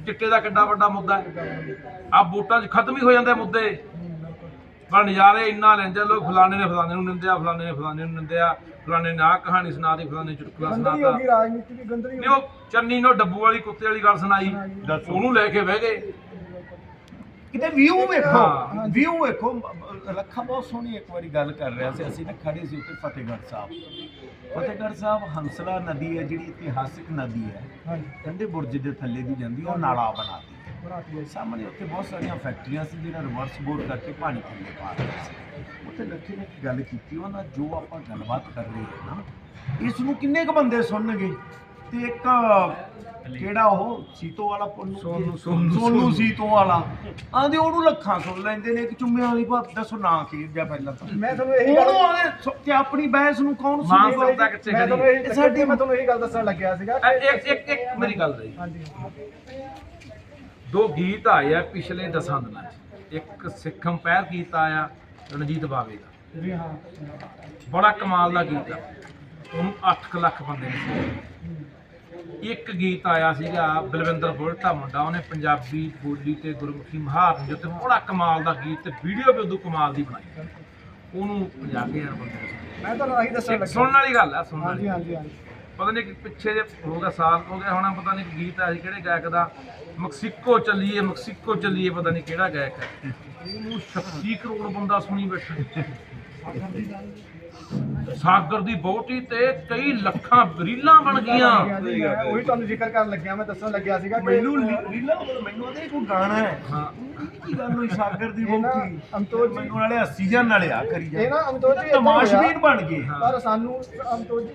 [SPEAKER 2] ਚਿੱਟੇ ਦਾ ਕਿੱਡਾ ਵੱਡਾ ਮੁੱਦਾ ਹੈ। ਆਹ ਵੋਟਾਂ 'ਚ ਖਤਮ ਹੀ ਹੋ ਜਾਂਦੇ ਮੁੱਦੇ। ਪਰ ਨਜ਼ਾਰੇ ਇੰਨਾ ਲੈਂਦੇ ਆ ਲੋਕ ਫਲਾਣੇ ਨੇ ਫਲਾਣੇ ਨੂੰ ਨਿੰਦਿਆ ਫਲਾਣੇ ਨੇ ਫਲਾਣੇ ਨੂੰ ਨਿੰਦਿਆ ਫਲਾਣੇ ਨੇ ਆਹ ਕਹਾਣੀ ਸੁਣਾਤੀ ਫਲਾਣੇ ਨੇ ਚੁਟਕਲਾ ਸੁਣਾਤਾ ਨਹੀਂ ਉਹ ਚੰਨੀ ਨੂੰ ਡੱਬੂ ਵਾਲੀ ਕੁੱਤੇ ਵਾਲੀ ਗੱਲ ਸੁਣਾਈ।
[SPEAKER 3] ਦੱਸੋ।
[SPEAKER 2] ਉਹਨੂੰ ਲੈ ਕੇ ਬਹਿ ਗਏ।
[SPEAKER 3] ਕਿਤੇ ਵਿਊ ਵੇਖੋ। ਵਿਊ ਵੇਖੋ। ਲੱਖਾ ਬਹੁਤ ਸੋਹਣੀ ਇੱਕ ਵਾਰੀ ਗੱਲ ਕਰ ਰਿਹਾ ਸੀ। ਅਸੀਂ ਨਾ ਖੜੇ ਸੀ ਉੱਤੇ ਫਤਿਹਗੜ੍ਹ ਸਾਹਿਬ। ਫਤਿਹਗੜ੍ਹ ਸਾਹਿਬ ਹੰਸਲਾ ਨਦੀ ਹੈ ਜਿਹੜੀ ਇਤਿਹਾਸਿਕ ਨਦੀ ਹੈ। ਕੰਢੇ ਬੁਰਜ ਦੇ ਥੱਲੇ ਦੀ ਜਾਂਦੀ ਉਹ ਨਾਲਾ ਬਣਾਤੀ ਸਾਹਮਣੇ ਉੱਥੇ ਬਹੁਤ ਸਾਰੀਆਂ ਫੈਕਟਰੀਆਂ ਸੀ ਜਿਹੜਾ ਰਿਵਰਸ ਬੋਰ ਕਰਕੇ ਪਾਣੀ ਥੱਲੇ ਪਾ ਰਹੇ ਸੀ। ਉੱਥੇ ਲੱਖੇ ਨੇ ਇੱਕ ਗੱਲ ਕੀਤੀ ਉਹਨਾਂ ਜੋ ਆਪਾਂ ਗੱਲਬਾਤ ਕਰ ਰਹੇ ਹਾਂ ਨਾ ਇਸ ਨੂੰ ਕਿੰਨੇ ਕੁ ਬੰਦੇ ਸੁਣਨਗੇ? ਤੇ ਇੱਕ ਕਿਹੜਾ ਉਹ? ਸੀਤੋ ਵਾਲਾ ਪੁੰਨੂ?
[SPEAKER 2] ਸੋਨੂੰ- ਸੋਨੂੰ-
[SPEAKER 3] ਸੋਨੂੰ
[SPEAKER 2] ਸੋਨੂੰ।
[SPEAKER 3] ਸੀਤੋ ਵਾਲਾ। ਆਂਦੇ ਉਹਨੂੰ ਲੱਖਾਂ ਸੁਣ ਲੈਂਦੇ ਨੇ ਇੱਕ ਚੁੰਮੇ ਵਾਲੀ ਬਾਤ ਦੱਸੋ ਨਾ ਕੀ ਜਾਂ ਪਹਿਲਾਂ ਤਾਂ।
[SPEAKER 1] ਮੈਂ ਤੁਹਾਨੂੰ ਇਹੀ ਗੱਲ
[SPEAKER 3] ਉਹਨੂੰ ਆਂਦੇ ਸੁ- ਕਿ ਆਪਣੀ ਬਹਿਸ ਨੂੰ ਕੌਣ
[SPEAKER 2] ਮਾਂ
[SPEAKER 3] ਸੁਣੇਗਾ?
[SPEAKER 2] ਸਭ ਦਾ ਕਿੱਥੇ
[SPEAKER 1] ਮੈਂ ਤੁਹਾਨੂੰ
[SPEAKER 2] ਖੜੀ
[SPEAKER 1] ਇਹੀ
[SPEAKER 3] ਇਹ ਸਾਡੀ-
[SPEAKER 1] ਮੈਂ ਤੁਹਾਨੂੰ ਇਹੀ ਗੱਲ ਦੱਸਣ ਲੱਗਿਆ ਸੀਗਾ
[SPEAKER 2] ਅ, ਇੱਕ ਇੱਕ ਇੱਕ ਮੇਰੀ ਗੱਲ ਰਹੀ।
[SPEAKER 1] ਹਾਂਜੀ।
[SPEAKER 2] ਦੋ ਗੀਤ ਆਏ ਆ ਪਿਛਲੇ ਦਸਾਂ ਦਿਨਾਂ 'ਚ। ਇੱਕ ਸਿੱਖਮ ਪਹਿਰ ਗੀਤ ਆਇਆ ਰਣਜੀਤ ਬਾਵੇ ਦਾ।
[SPEAKER 1] ਜੀ ਹਾਂ।
[SPEAKER 2] ਬੜਾ ਕਮਾਲ ਦਾ ਗੀਤ ਆ। ਉਹਨੂੰ 8 ਲੱਖ ਬੰਦੇ ਨੇ ਸੁਣਿਆ। ਇੱਕ ਗੀਤ ਆਇਆ ਸੀਗਾ ਬਲਵਿੰਦਰ ਬੁਲਟਾ ਮੁੰਡਾ ਉਹਨੇ ਪੰਜਾਬੀ ਬੋਲੀ ਤੇ ਗੁਰਮੁਖੀ ਮਹਾਰਨ ਜੋ ਤੇ ਬੜਾ ਕਮਾਲ ਦਾ ਗੀਤ ਤੇ ਵੀਡੀਓ ਵੀ ਉਦੋਂ ਕਮਾਲ ਦੀ ਬਣਾਈ। ਉਹਨੂੰ 50000 ਬੰਦੇ ਨੇ ਸੁਣਿਆ।
[SPEAKER 1] ਮੈਂ ਤੁਹਾਨੂੰ ਆਹੀ ਦੱਸਣ ਲੱਗਾ।
[SPEAKER 2] ਸੁਣਨ ਵਾਲੀ ਗੱਲ ਆ ਸੁਣਨ ਵਾਲੀ।
[SPEAKER 1] ਹਾਂਜੀ ਹਾਂਜੀ
[SPEAKER 2] ਪਤਾ ਨਹੀਂ ਕਿ ਪਿੱਛੇ ਜੇ ਹੋ ਗਿਆ ਸਾਲ ਹੋ ਗਿਆ ਹੋਣਾ ਪਤਾ ਨਹੀਂ ਕਿ ਗੀਤ ਆ ਸੀ ਕਿਹੜੇ ਗਾਇਕ ਦਾ? ਮੈਕਸੀਕੋ ਚੱਲੀਏ ਮੈਕਸੀਕੋ ਚੱਲੀਏ ਪਤਾ ਨਹੀਂ ਕਿਹੜਾ ਗਾਇਕ ਹੈ। ਉਹਨੂੰ 36 ਕਰੋੜ ਬੰਦਾ ਸੁਣੀ ਬੈਠਾ। ਸਾਗਰ ਦੀ ਬੋਟੀ ਤੇ ਕਈ ਲੱਖਾਂ ਰੀਲਾਂ ਬਣ ਗਈਆਂ।
[SPEAKER 1] ਉਹੀ ਤੁਹਾਨੂੰ ਜ਼ਿਕਰ ਕਰਨ ਲੱਗਿਆ ਮੈਂ ਦੱਸਣ ਲੱਗਿਆ ਸੀਗਾ ਕਿ
[SPEAKER 3] ਮੈਨੂੰ ਰੀਲਾ ਮੈਨੂੰ ਉਹਦੇ ਕੋਈ ਗਾਣਾ ਹੈ।
[SPEAKER 2] ਹਾਂ।
[SPEAKER 3] ਕੀ ਗੱਲ ਹੋਈ ਸਾਗਰ ਦੀ ਮੁਕਤੀ
[SPEAKER 1] ਅਮਤੋਜ ਜੀ
[SPEAKER 3] ਮੈਨੂੰ ਨਾਲੇ ਹੱਸੀ ਜਾਣ ਨਾਲੇ ਆ ਕਰੀ
[SPEAKER 1] ਇਹ ਨਾ ਅਮਤੋਜ ਜੀ
[SPEAKER 3] ਤਮਾਸ਼ਬੀਨ। ਬਣ ਗਏ।
[SPEAKER 1] ਪਰ ਸਾਨੂੰ ਅਮਤੋਜ ਜੀ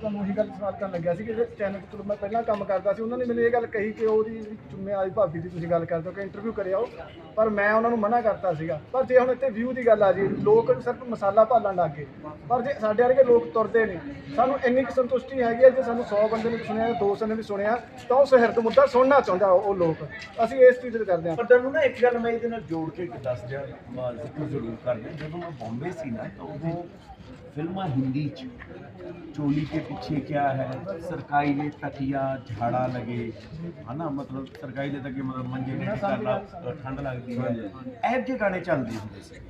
[SPEAKER 1] ਤੁਹਾਨੂੰ ਉਹੀ ਗੱਲ ਸਵਾਲ ਕਰਨ ਲੱਗਿਆ ਸੀ ਕਿ ਜਿਹੜੇ ਚੈਨਲ ਤੋਂ ਮੈਂ ਪਹਿਲਾਂ ਕੰਮ ਕਰਦਾ ਸੀ ਉਹਨਾਂ ਨੇ ਮੈਨੂੰ ਇਹ ਗੱਲ ਕਹੀ ਕਿ ਉਹਦੀ ਚੁੰਮੇ ਵਾਲੀ ਭਾਬੀ ਦੀ ਤੁਸੀਂ ਗੱਲ ਕਰਦੇ ਹੋ ਕਿ ਇੰਟਰਵਿਊ ਕਰਿਆ ਉਹ। ਪਰ ਮੈਂ ਉਹਨਾਂ ਨੂੰ ਮਨਾ ਕਰਤਾ ਸੀਗਾ। ਪਰ ਜੇ ਹੁਣ ਇੱਥੇ ਵਿਊ ਦੀ ਗੱਲ ਆ ਜੀ ਲੋਕ ਸਿਰਫ ਮਸਾਲਾ ਭਾਲਣ ਲੱਗ ਗਏ। ਪਰ ਜੇ ਸਾਡੇ ਵਰਗੇ ਲੋਕ ਤੁਰਦੇ ਨੇ, ਸਾਨੂੰ ਇੰਨੀ ਕੁ ਸੰਤੁਸ਼ਟੀ ਹੈਗੀ ਹੈ, ਜੇ ਸਾਨੂੰ 100 ਬੰਦੇ ਨੇ ਵੀ ਸੁਣਿਆ 200 ਨੇ ਵੀ ਸੁਣਿਆ, ਤਾਂ ਉਹ ਸ਼ਹਿਰਦ ਮੁੱਦਾ ਸੁਣਨਾ ਚਾਹੁੰਦਾ ਉਹ ਲੋਕ। ਅਸੀਂ ਇਸ ਚੀਜ਼ ਤੇ ਕਰਦੇ ਹਾਂ।
[SPEAKER 3] ਪਰ ਤੁਹਾਨੂੰ ਨਾ ਇੱਕ ਗੱਲ ਮੈਂ ਇਹਦੇ ਨਾਲ ਜੋੜ ਕੇ ਦੱਸ ਦਿਆਂ ਜ਼ਿਕਰ ਜ਼ਰੂਰ ਕਰਦਾ ਜਦੋਂ ਮੈਂ ਬੰਬੇ ਸੀ ਨਾ, ਤਾਂ ਉਦੋਂ ਫਿਲਮਾਂ ਹਿੰਦੀ ਚ। ਚੋਲੀ ਕੇ ਪਿੱਛੇ ਕਿਆ ਹੈ? ਸਰਕਾਈ ਨੇ ਤਕਿਆ ਝਾੜਾ ਲਗੇ। ਹਨਾ? ਮਤਲਬ ਸਰਕਾਈ ਦੇ ਤੱਕੇ ਮਤਲਬ ਮੰਜੇ ਨੇ ਕਰਨਾ ਠੰਡ ਲੱਗਦੀ ਹੈ। ਇਹ ਜਿਹੇ ਗਾਣੇ ਚੱਲਦੇ ਹੁੰਦੇ ਸੀ।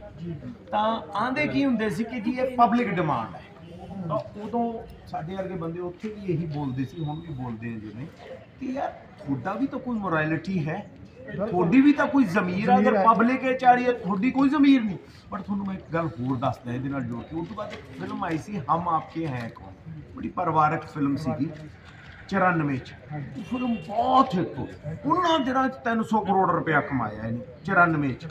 [SPEAKER 3] ਤਾਂ ਆਂਦੇ ਕੀ ਹੁੰਦੇ ਸੀ ਕਿ ਜੀ ਇਹ ਪਬਲਿਕ ਡਿਮਾਂਡ ਹੈ। ਤਾਂ ਉਦੋਂ ਸਾਡੇ ਵਰਗੇ ਬੰਦੇ ਉੱਥੇ ਵੀ ਇਹੀ ਬੋਲਦੇ ਸੀ ਹੁਣ ਵੀ ਬੋਲਦੇ ਆ ਜਿਵੇਂ ਕਿ ਯਾਰ ਤੁਹਾਡਾ ਵੀ ਤਾਂ ਕੋਈ ਮੋਰੈਲਿਟੀ ਹੈ। ਤੁਹਾਡੀ ਵੀ ਤਾਂ ਕੋਈ ਜ਼ਮੀਰ ਹੈ ਅਗਰ ਪਬਲਿਕ ਇਹ ਚਾਹ ਰਹੀ ਹੈ ਤੁਹਾਡੀ ਕੋਈ ਜ਼ਮੀਰ ਨਹੀਂ। ਪਰ ਤੁਹਾਨੂੰ ਮੈਂ ਇੱਕ ਗੱਲ ਹੋਰ ਦੱਸਦਾ ਇਹਦੇ ਨਾਲ ਜੋੜ ਕੇ। ਉਸ ਤੋਂ ਬਾਅਦ ਇੱਕ ਫਿਲਮ ਆਈ ਸੀ ਹਮ ਆਪਕੇ ਹੈ ਕੌਣ? ਬੜੀ ਪਰਿਵਾਰਕ ਫਿਲਮ ਸੀਗੀ 94 ਚ। ਉਹ ਫਿਲਮ ਬਹੁਤ ਹਿੱਟ ਹੋਈ। ਉਹਨਾਂ ਦਿਨਾਂ ਚ 300 ਕਰੋੜ ਰੁਪਇਆ ਕਮਾਇਆ ਇਹਨੇ 94 ਚ।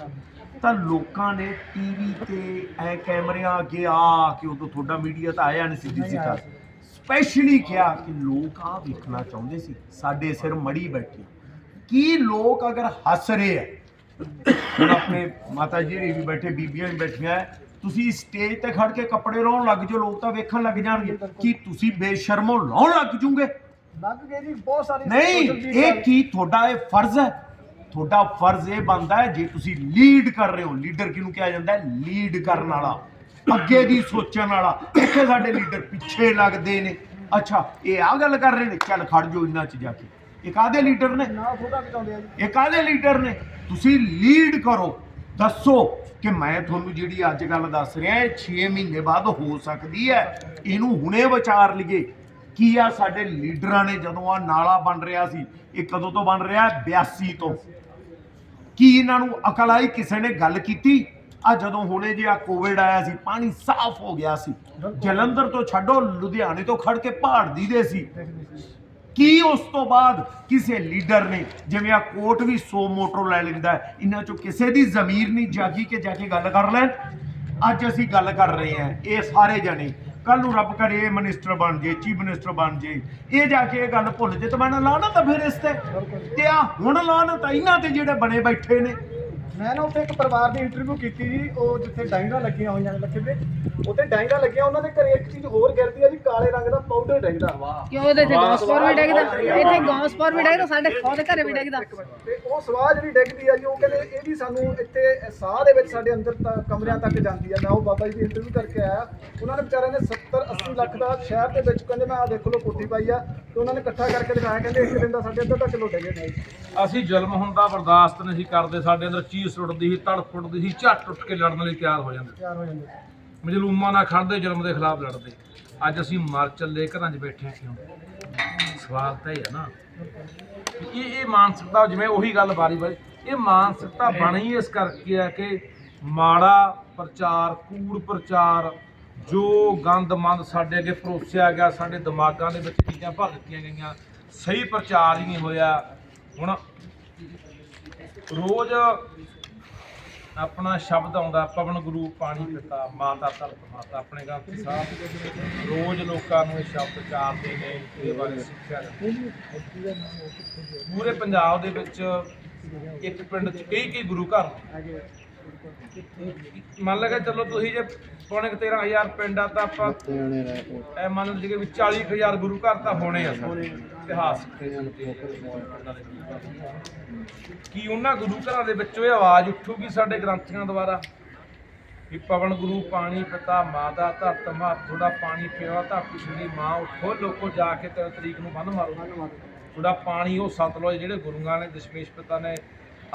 [SPEAKER 3] ਤਾਂ ਲੋਕਾਂ ਨੇ ਟੀਵੀ ਤੇ ਐ ਕੈਮਰਿਆਂ ਅੱਗੇ ਆ ਕੇ ਉਦੋਂ ਤੁਹਾਡਾ ਮੀਡੀਆ ਤਾਂ ਆਇਆ ਨਹੀਂ ਸੀ ਡਿਜੀਟਲ ਸਪੈਸ਼ਲੀ ਕਿਹਾ ਕਿ ਲੋਕ ਆ ਵੇਖਣਾ ਚਾਹੁੰਦੇ ਸੀ। ਸਾਡੇ ਸਿਰ ਮੜੀ ਬੈਠੀ। ਕੀ ਲੋਕ ਅਗਰ ਹੱਸ ਰਹੇ ਆ? ਹੁਣ ਆਪਣੇ ਮਾਤਾ ਜੀ ਵੀ ਬੈਠੇ ਬੀਬੀਆਂ ਵੀ ਬੈਠੀਆਂ ਤੁਸੀਂ ਸਟੇਜ ਤੇ ਖੜ ਕੇ ਕੱਪੜੇ ਲਾਉਣ ਲੱਗ ਜਾਓ ਲੋਕ ਤਾਂ ਵੇਖਣ ਲੱਗ ਜਾਣਗੇ ਕੀ ਤੁਸੀਂ ਬੇਸ਼ਰਮੋ ਲਾਉਣ ਲੱਗ ਜੂਗੇ।
[SPEAKER 1] ਲੱਗ ਗਏ ਜੀ ਬਹੁਤ ਸਾਰੀ
[SPEAKER 3] ਨਹੀਂ ਇਹ ਕੀ ਤੁਹਾਡਾ ਇਹ ਫਰਜ਼ ਹੈ ਤੁਹਾਡਾ ਫਰਜ਼ ਇਹ ਬਣਦਾ ਹੈ ਜੇ ਤੁਸੀਂ ਲੀਡ ਕਰ ਰਹੇ ਹੋ ਲੀਡਰ ਕਿਹਨੂੰ ਕਿਹਾ ਜਾਂਦਾ ਹੈ ਲੀਡ ਕਰਨ ਵਾਲਾ ਅੱਗੇ ਦੀ ਸੋਚਣ ਵਾਲਾ। ਇੱਥੇ ਸਾਡੇ ਲੀਡਰ ਪਿੱਛੇ ਲੱਗਦੇ ਨੇ। ਅੱਛਾ ਇਹ ਆ ਗੱਲ ਕਰ ਰਹੇ ਨੇ ਚੱਲ ਖੜ ਜਾਓ ਇਹਨਾਂ 'ਚ ਜਾ ਕੇ। ਇਹ ਕਾਹਦੇ ਲੀਡਰ ਨੇ।
[SPEAKER 1] ਨਾ ਫੋਟਾ ਖਿਚਾਉਂਦੇ ਆ ਜੀ।
[SPEAKER 3] ਇਹ ਕਾਹਦੇ ਲੀਡਰ ਨੇ। ਤੁਸੀਂ ਲੀਡ ਕਰੋ। ਦੱਸੋ ਕਿ ਮੈਂ ਤੁਹਾਨੂੰ ਜਿਹੜੀ ਅੱਜ ਗੱਲ ਦੱਸ ਰਿਹਾ ਇਹ 6 ਮਹੀਨੇ ਬਾਅਦ ਹੋ ਸਕਦੀ ਹੈ। ਇਹਨੂੰ ਹੁਣੇ ਵਿਚਾਰ ਲਈਏ। ਕੀ ਆ ਸਾਡੇ ਲੀਡਰਾਂ ਨੇ ਜਦੋਂ ਆ ਨਾਲਾ ਬਣ ਰਿਹਾ ਸੀ ਇਹ ਕਦੋਂ ਤੋਂ ਬਣ ਰਿਹਾ? 82 ਤੋਂ। ਕੀ ਇਹਨਾਂ ਨੂੰ ਅਕਲ ਆਈ? ਕਿਸੇ ਨੇ ਗੱਲ ਕੀਤੀ? ਆ ਜਦੋਂ ਹੁਣੇ ਜੇ ਆ ਕੋਵਿਡ ਆਇਆ ਸੀ ਪਾਣੀ ਸਾਫ਼ ਹੋ ਗਿਆ ਸੀ। ਜਲੰਧਰ ਤੋਂ ਛੱਡੋ ਲੁਧਿਆਣੇ ਤੋਂ ਖੜ ਕੇ ਪਹਾੜ ਦੀ ਦੇ ਸੀ। ਕੀ ਉਸ ਤੋਂ ਬਾਅਦ ਕਿਸੇ ਲੀਡਰ ਨੇ, ਜਿਵੇਂ ਆ ਕੋਟ ਵੀ 100 ਮੋਟਰ ਲੈ ਲੈਂਦਾ ਇਹਨਾਂ ਚੋਂ ਕਿਸੇ ਦੀ ਜ਼ਮੀਰ ਨਹੀਂ ਜਾਗੀ ਕਿ ਜਾ ਕੇ ਗੱਲ ਕਰ ਲੈਣ? ਅੱਜ ਅਸੀਂ ਗੱਲ ਕਰ ਰਹੇ ਹਾਂ, ਇਹ ਸਾਰੇ ਜਣੇ ਕੱਲ ਨੂੰ ਰੱਬ ਕਰੇ ਇਹ ਮਿਨਿਸਟਰ ਬਣ ਜੇ ਚੀਫ ਮਿਨਿਸਟਰ ਬਣ ਜੇ, ਇਹ ਜਾ ਕੇ ਇਹ ਗੱਲ ਭੁੱਲ ਜੇ ਤਾਂ ਮੈਂ ਲਾਣਾ ਤਾਂ ਫਿਰ ਇਸ ਤੇ। ਤੇ ਆ ਹੁਣ ਲਾਣਾ ਤਾਂ ਇਹਨਾਂ ਤੇ ਜਿਹੜੇ ਬਣੇ ਬੈਠੇ ਨੇ।
[SPEAKER 1] ਮੈਂ ਨਾ ਉੱਥੇ ਇੱਕ ਪਰਿਵਾਰ ਦੀ ਇੰਟਰਵਿਊ ਕੀਤੀ ਜੀ ਉਹ ਜਿੱਥੇ ਡਾਇੰਗਾਂ ਲੱਗੀਆਂ ਹੋਈਆਂ ਨੇ ਲੱਖੇ ਤੇ ਉੱਥੇ ਡਾਇੰਗਾਂ ਲੱਗੀਆਂ ਉਹਨਾਂ ਦੇ ਘਰੇ ਇੱਕ ਚੀਜ਼ ਹੋਰ ਗਿਰਦੀ ਆ ਜੀ ਕਾਲੇ ਰੰਗ ਦਾ ਪਾਊਡਰ ਡਿੱਗਦਾ।
[SPEAKER 4] ਕਿਉਂ ਉਹਦੇ ਤੇ ਗੌਸਪੁਰ ਵੀ ਡਿੱਗਦਾ? ਇੱਥੇ ਗੌਸਪੁਰ ਵੀ ਡਿੱਗਦਾ ਸਾਡੇ ਖੁਦ ਘਰੇ ਵੀ ਡਿੱਗਦਾ।
[SPEAKER 1] ਤੇ ਉਹ ਸਵਾਹ ਜਿਹੜੀ ਡਿੱਗਦੀ ਆ ਜੀ ਉਹ ਕਹਿੰਦੇ ਇਹਦੀ ਸਾਨੂੰ ਇੱਥੇ ਸਾਹ ਦੇ ਵਿੱਚ ਸਾਡੇ ਅੰਦਰ ਤੱਕ ਕਮਰਿਆਂ ਤੱਕ ਜਾਂਦੀ ਆ। ਮੈਂ ਉਹ ਬਾਬਾ ਜੀ ਦੀ ਇੰਟਰਵਿਊ ਕਰਕੇ ਆਇਆ। ਉਹਨਾਂ ਨੇ ਵਿਚਾਰਿਆਂ ਨੇ 70 80 ਲੱਖ ਦਾ ਸ਼ਹਿਰ ਦੇ ਵਿੱਚ ਕਹਿੰਦੇ ਮੈਂ ਆ ਦੇਖ ਲਓ ਕੋਠੀ ਪਾਈ ਆ। ਤੇ ਉਹਨਾਂ ਨੇ ਇਕੱਠਾ ਕਰਕੇ ਦਿਖਾਇਆ ਕਹਿੰਦੇ ਇੱਕ ਦਿਨ ਦਾ ਸਾਡੇ ਅੱਧਾ ਤੱਕ ਕਿਲੋ ਡਿੱਗੇ ਨੇ।
[SPEAKER 2] ਅਸੀਂ ਜ਼ੁਲਮ ਹੁੰਦਾ ਬਰਦਾਸ਼ਤ ਨਹੀਂ ਕਰਦੇ ਸਾਡੇ ਅੰਦਰ ਚੀਜ਼ ਉੱਡਦੀ ਸੀ ਤੜਫ ਉੱਠਦੀ ਸੀ ਝੱਟ ਉੱਠ ਕੇ ਲੜਨ ਲਈ ਤਿਆਰ ਹੋ ਜਾਂਦੇ।
[SPEAKER 1] ਤਿਆਰ ਹੋ ਜਾਂਦੇ।
[SPEAKER 2] ਮਜਲੂਮਾਂ ਨਾਲ ਖੜਦੇ ਜ਼ੁਲਮ ਦੇ ਖਿਲਾਫ ਲੜਦੇ। ਅੱਜ ਅਸੀਂ ਮਰ ਚੱਲੇ ਘਰਾਂ 'ਚ ਬੈਠੇ ਕਿਉਂ? ਸਵਾਲ ਤਾਂ ਇਹ ਹੈ ਨਾ। ਇਹ ਇਹ ਮਾਨਸਿਕਤਾ ਜਿਵੇਂ ਉਹੀ ਗੱਲ ਬਾਰੀ ਬਾਰੀ ਇਹ ਮਾਨਸਿਕਤਾ ਬਣੀ ਇਸ ਕਰਕੇ ਆ ਕਿ ਮਾੜਾ ਪ੍ਰਚਾਰ ਕੂੜ ਪ੍ਰਚਾਰ ਜੋ ਗੰਦ ਮੰਦ ਸਾਡੇ ਅੱਗੇ ਪਰੋਸਿਆ ਗਿਆ ਸਾਡੇ ਦਿਮਾਗਾਂ ਦੇ ਵਿੱਚ ਚੀਜ਼ਾਂ ਭਰ ਦਿੱਤੀਆਂ ਗਈਆਂ ਸਹੀ ਪ੍ਰਚਾਰ ਹੀ ਨਹੀਂ ਹੋਇਆ। ਹੁਣ ਰੋਜ਼ ਆਪਣਾ ਸ਼ਬਦ ਆਉਂਦਾ, ਪਵਨ ਗੁਰੂ, ਪਾਣੀ ਪਿਤਾ, ਮਾਤਾ ਧਰਤ ਮਾਤਾ ਆਪਣੇ ਗ੍ਰੰਥ ਸਾਹਿਬ। ਰੋਜ਼ ਲੋਕਾਂ ਨੂੰ ਇਹ ਸ਼ਬਦ ਚਾਰਦੇ ਨੇ ਇਹਦੇ ਬਾਰੇ ਸਿੱਖਿਆ ਜਾਂਦੀ ਪੂਰੇ ਪੰਜਾਬ ਦੇ ਵਿੱਚ ਇੱਕ ਪਿੰਡ 'ਚ ਕਈ ਕਈ ਗੁਰੂ ਘਰ ਮੰਨ ਲਗਾ ਚਲੋ ਤੁਸੀਂ ਜੇ ਪੌਣੇ ਕੁ 13000 ਪਿੰਡ ਆ ਤਾਂ ਆਪਾਂ ਇਹ ਮੰਨ ਲਈਏ ਵੀ 40000 ਗੁਰੂ ਘਰ ਤਾਂ ਹੋਣੇ ਆ ਸਾਰੇ। ਇਤਿਹਾਸਕ ਕੀ ਉਹਨਾਂ ਗੁਰੂ ਘਰਾਂ ਦੇ ਵਿੱਚੋਂ ਇਹ ਆਵਾਜ਼ ਉੱਠੂਗੀ ਸਾਡੇ ਗ੍ਰੰਥੀਆਂ ਦੁਆਰਾ? ਵੀ ਪਵਨ ਗੁਰੂ ਪਾਣੀ ਪਿਤਾ ਮਾਤਾ ਧਰਤ ਮਾਤ ਥੋੜਾ ਪਾਣੀ ਪੀਵਾ ਧਰਤੀ ਸੁਣੀ ਮਾਂ ਉੱਠੋ ਲੋਕੋ ਜਾ ਕੇ ਤਿੰਨ ਤਰੀਕ ਨੂੰ ਬੰਨ ਮਾਰੋ। ਥੋੜਾ ਪਾਣੀ ਉਹ ਸਤਲੁਜ ਜਿਹੜੇ ਗੁਰੂਆਂ ਨੇ ਦਸ਼ਮੇਸ਼ ਪਿਤਾ ਨੇ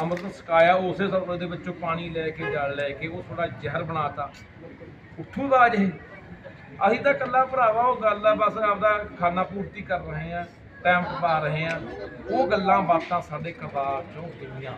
[SPEAKER 2] ਅੰਮ੍ਰਿਤ ਸਕਾਇਆ ਉਸੇ ਸਤਲੁਜ ਦੇ ਵਿੱਚੋਂ ਪਾਣੀ ਲੈ ਕੇ, ਜਲ ਲੈ ਕੇ, ਉਹ ਥੋੜਾ ਜ਼ਹਿਰ ਬਣਾਤਾ। ਉੱਠੂ ਆਵਾਜ਼ ਇਹ? ਅਸੀਂ ਤਾਂ ਇਕੱਲਾ ਭਰਾਵਾ, ਉਹ ਗੱਲ ਆ, ਬਸ ਆਪਦਾ ਖਾਣਾ ਪੂਰਤੀ ਕਰ ਰਹੇ ਆ ਟਾਈਮ ਟਪਾ ਰਹੇ ਆ। ਉਹ ਗੱਲਾਂ ਬਾਤਾਂ ਸਾਡੇ ਕਿਰਦਾਰ ਚੋਂ ਗਈਆਂ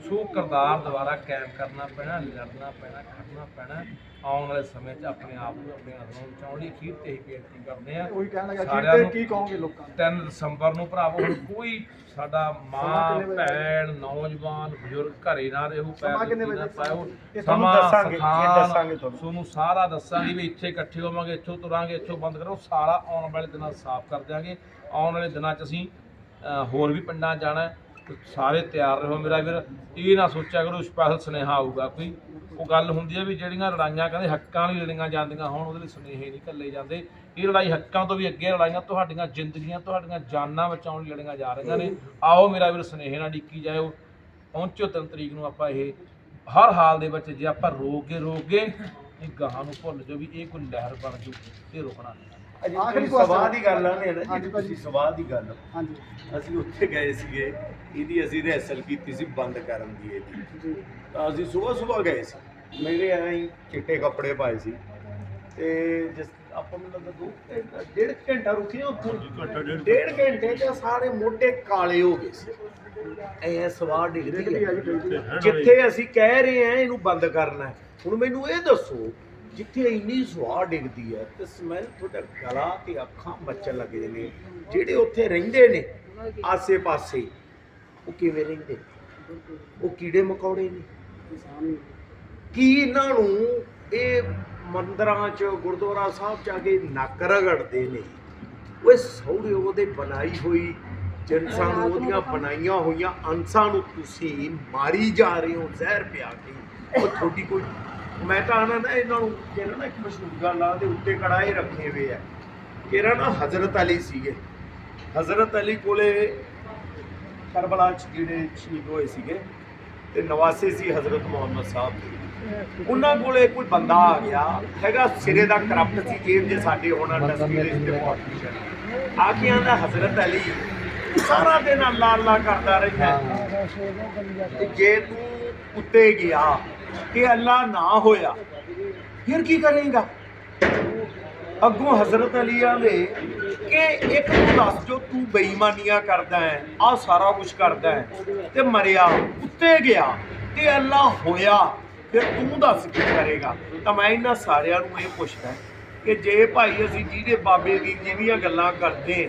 [SPEAKER 2] ਸੋ ਕਿਰਦਾਰ ਦੁਬਾਰਾ ਕਾਇਮ ਕਰਨਾ ਪੈਣਾ ਲੜਨਾ ਪੈਣਾ ਖੜਨਾ ਪੈਣਾ ਆਉਣ ਵਾਲੇ ਸਮੇਂ 'ਚ ਆਪਣੇ ਆਪ ਨੂੰ ਆਪਣੇ ਹੱਥ ਬਚਾਉਣ ਲਈ ਅਖੀਰ ਤੇ ਹੀ ਬੇਨਤੀ ਕਰਦੇ ਆ
[SPEAKER 1] ਉਹੀ ਕਹਿਣ ਲੱਗਾ ਕੀ
[SPEAKER 2] ਨੂੰ
[SPEAKER 1] ਕੀ ਕਹੋਗੇ ਲੋਕਾਂ ਨੂੰ
[SPEAKER 2] 3 ਦਸੰਬਰ ਨੂੰ ਭਰਾਵੋ ਹੁਣ ਕੋਈ ਸਾਡਾ ਮਾਂ? ਭੈਣ ਨੌਜਵਾਨ ਬਜ਼ੁਰਗ ਘਰੇ ਨਾ ਰਹੋ ਜੁੱਤੀ ਨਾ
[SPEAKER 3] ਤੁਹਾਨੂੰ
[SPEAKER 2] ਸਮਾਂ,
[SPEAKER 3] ਦੱਸਾਂਗੇ, ਇਹ ਦੱਸਾਂਗੇ ਤੁਹਾਨੂੰ।
[SPEAKER 2] ਤੁਹਾਨੂੰ ਸਾਰਾ ਦੱਸਾਂਗੇ ਵੀ ਇੱਥੇ ਇਕੱਠੇ ਹੋਵਾਂਗੇ ਇੱਥੋਂ ਤੁਰਾਂਗੇ ਇੱਥੋਂ ਬੰਦ ਕਰੋ ਸਾਰਾ ਆਉਣ ਵਾਲੇ ਦਿਨਾਂ ਸਾਫ਼ ਕਰ ਦਿਆਂਗੇ ਆਉਣ ਵਾਲੇ ਦਿਨਾਂ 'ਚ ਅਸੀਂ ਹੋਰ ਵੀ ਪਿੰਡਾਂ ਜਾਣਾ। ਤੇ ਸਾਰੇ ਤਿਆਰ ਰਹੋ। ਮੇਰਾ ਵੀਰ, ਇਹ ਨਾ ਸੋਚਿਆ ਕਰੋ ਸਪੈਸ਼ਲ ਸੁਨੇਹਾ ਆਊਗਾ ਕੋਈ। ਉਹ ਗੱਲ ਹੁੰਦੀ ਹੈ ਵੀ ਜਿਹੜੀਆਂ ਲੜਾਈਆਂ ਕਹਿੰਦੇ ਹੱਕਾਂ ਲਈ ਲੜੀਆਂ ਜਾਂਦੀਆਂ ਹੋਣ, ਉਹਦੇ ਲਈ ਸੁਨੇਹੇ ਨਹੀਂ ਕੱਲੇ ਜਾਂਦੇ। ਇਹ ਲੜਾਈ ਹੱਕਾਂ ਤੋਂ ਵੀ ਅੱਗੇ ਲੜਾਈਆਂ ਤੁਹਾਡੀਆਂ ਜ਼ਿੰਦਗੀਆਂ, ਤੁਹਾਡੀਆਂ ਜਾਨਾਂ ਬਚਾਉਣ ਲਈ ਲੜੀਆਂ ਜਾ ਰਹੀਆਂ ਨੇ। ਆਓ ਮੇਰਾ ਵੀਰ, ਸੁਨੇਹੇ ਨਾਲ ਡਿੱਕੀ ਜਾਇਓ। ਪਹੁੰਚੋ ਤਿੰਨ ਤਰੀਕ ਨੂੰ ਆਪਾਂ ਇਹ, ਹਰ ਹਾਲ ਦੇ ਵਿੱਚ ਜੇ ਆਪਾਂ ਰੋਕਗੇ ਰੋਕਗੇ ਇਹ ਗਾਹਾਂ ਨੂੰ ਭੁੱਲ ਜਾਓ ਵੀ ਇਹ ਕੋਈ ਲਹਿਰ ਬਣ ਜੂ ਇਹ ਰੁਕਣਾ ਨਹੀਂ।
[SPEAKER 3] ਅਜੇ
[SPEAKER 1] ਆਖਰੀ question।
[SPEAKER 3] ਦੀ ਗੱਲ ਆ ਨੇ
[SPEAKER 1] ਹਾਂਜੀ ਭਾਜੀ।
[SPEAKER 3] ਤੁਸੀਂ ਸਵਾਹ ਦੀ ਗੱਲ
[SPEAKER 1] ਹਾਂਜੀ।
[SPEAKER 3] ਅਸੀਂ ਉੱਥੇ ਗਏ ਸੀਗੇ ਇਹਦੀ ਅਸੀਂ ਰਿਹਰਸਲ ਕੀਤੀ ਸੀ ਬੰਦ ਕਰਨ ਦੀ ਇਹਦੀ।
[SPEAKER 1] ਜੀ।
[SPEAKER 3] ਤਾਂ ਅਸੀਂ ਸਵੇਰ ਸਵੇਰ ਗਏ ਸੀ। ਮੇਰੇ ਐਂ ਹੀ ਚਿੱਟੇ ਕੱਪੜੇ ਪਾਏ ਸੀ। ਤੇ ਜਿਸ ਆਪਾਂ ਨੂੰ ਲੱਗਾ ਦੋ ਘੰਟਾ ਡੇਢ ਘੰਟਾ ਰੁਕੇ ਉੱਥੋਂ। ਡੇਢ ਘੰਟੇ। ਚ ਸਾਰੇ ਮੋਢੇ ਕਾਲੇ ਹੋ ਗਏ ਸੀ। ਐ ਡਿੱਗਦੀ
[SPEAKER 1] ਆ ਜੀ ਡਿੱਗਦੀ ਆ।
[SPEAKER 3] ਜਿੱਥੇ ਅਸੀਂ ਕਹਿ ਰਹੇ ਹਾਂ ਇਹਨੂੰ ਬੰਦ ਕਰਨਾ ਹੈ। ਹੁਣ ਮੈਨੂੰ ਇਹ ਦੱਸੋ ਜਿੱਥੇ ਇੰਨੀ ਸਵਾਹ ਡਿੱਗਦੀ ਹੈ ਤੇ ਸਮੈਲ ਤੁਹਾਡਾ ਗਲਾ ਤੇ ਅੱਖਾਂ ਮੱਚਣ ਲੱਗਦੇ ਨੇ। ਜਿਹੜੇ ਉੱਥੇ ਰਹਿੰਦੇ ਨੇ, ਆਸੇ-ਪਾਸੇ, ਉਹ ਕਿਵੇਂ ਰਹਿੰਦੇ? ਉਹ ਕੀੜੇ ਮਕੌੜੇ ਨੇ। ਕੀ ਇਹਨਾਂ ਨੂੰ ਇਹ ਮੰਦਰਾਂ 'ਚ, ਗੁਰਦੁਆਰਾ ਸਾਹਿਬ 'ਚ ਆ ਕੇ ਨੱਕ ਰਗੜਦੇ ਨੇ? ਓਏ ਸੌੜੇ ਉਹਦੇ ਬਣਾਈ ਹੋਈ ਜਿਨਸਾਂ ਨੂੰ, ਉਹਦੀਆਂ ਬਣਾਈਆਂ ਹੋਈਆਂ ਅੰਸਾਂ ਨੂੰ ਤੁਸੀਂ ਮਾਰੀ ਜਾ ਰਹੇ ਹੋ ਜ਼ਹਿਰ ਪਿਆ ਕੇ। ਉਹ ਤੁਹਾਡੀ ਕੋਈ ਮੈਂ ਤਾਂ ਆਣਾ ਨਾ ਇਹਨਾਂ ਨੂੰ ਕਿਹਾ ਨਾ ਇੱਕ ਮਸ਼ਹੂਰ ਗੱਲ ਆ ਦੇ ਉੱਤੇ ਕੜਾਏ ਰੱਖੇ ਹੋਏ ਆ। ਕਿਹੜਾ ਨਾ ਹਜ਼ਰਤ ਅਲੀ ਸੀਗੇ। ਹਜ਼ਰਤ ਅਲੀ ਕੋਲੇ ਕਰਬਲਾ 'ਚ ਜਿਹੜੇ ਸ਼ਹੀਦ ਹੋਏ ਸੀਗੇ ਤੇ ਨਵਾਸੇ ਸੀ ਹਜ਼ਰਤ ਮੁਹੰਮਦ ਸਾਹਿਬ। ਦੇ ਉਹਨਾਂ ਕੋਲੇ ਕੋਈ ਬੰਦਾ ਆ ਗਿਆ ਹੈਗਾ ਸਿਰੇ ਦਾ ਕਰਪਟ ਸੀ ਜੇਬ ਜੇ ਸਾਡੇ ਹੁਣ ਇੰਡਸਟਰੀਅਲਿਸਟ ਤੇ ਪੋਲੀਟੀਸ਼ੀਅਨ ਆ। ਕੇ ਆਂਦਾ ਹਜ਼ਰਤ ਅਲੀ ਸਾਰਾ ਦਿਨ ਅੱਲਾ ਅੱਲਾ ਕਰਦਾ ਰਹਿੰਦਾ। ਤੇ ਜੇ ਤੂੰ ਉੱਤੇ ਗਿਆ ਕਿ ਅੱਲਾ ਨਾ ਹੋਇਆ। ਫਿਰ ਕੀ ਕਰੇਗਾ? ਅੱਗੋਂ ਹਜ਼ਰਤ ਅਲੀ ਆਂਦੇ ਕਿ ਇੱਕ ਤੂੰ ਦੱਸ ਜੋ ਤੂੰ ਬੇਈਮਾਨੀਆਂ ਕਰਦਾ ਹੈ ਆ ਸਾਰਾ ਕੁਝ ਕਰਦਾ ਹੈ, ਤੇ ਮਰਿਆ ਉੱਤੇ ਗਿਆ, ਤੇ ਅੱਲਾ ਹੋਇਆ, ਫਿਰ ਤੂੰ ਦੱਸ ਕੀ ਕਰੇਗਾ? ਤਾਂ ਮੈਂ ਇਹਨਾਂ ਸਾਰਿਆਂ ਨੂੰ ਇਹ ਪੁੱਛਦਾ ਕਿ ਜੇ ਭਾਈ ਅਸੀਂ ਜਿਹਦੇ ਬਾਬੇ ਦੀ ਜਿਹੜੀਆਂ ਗੱਲਾਂ ਕਰਦੇ,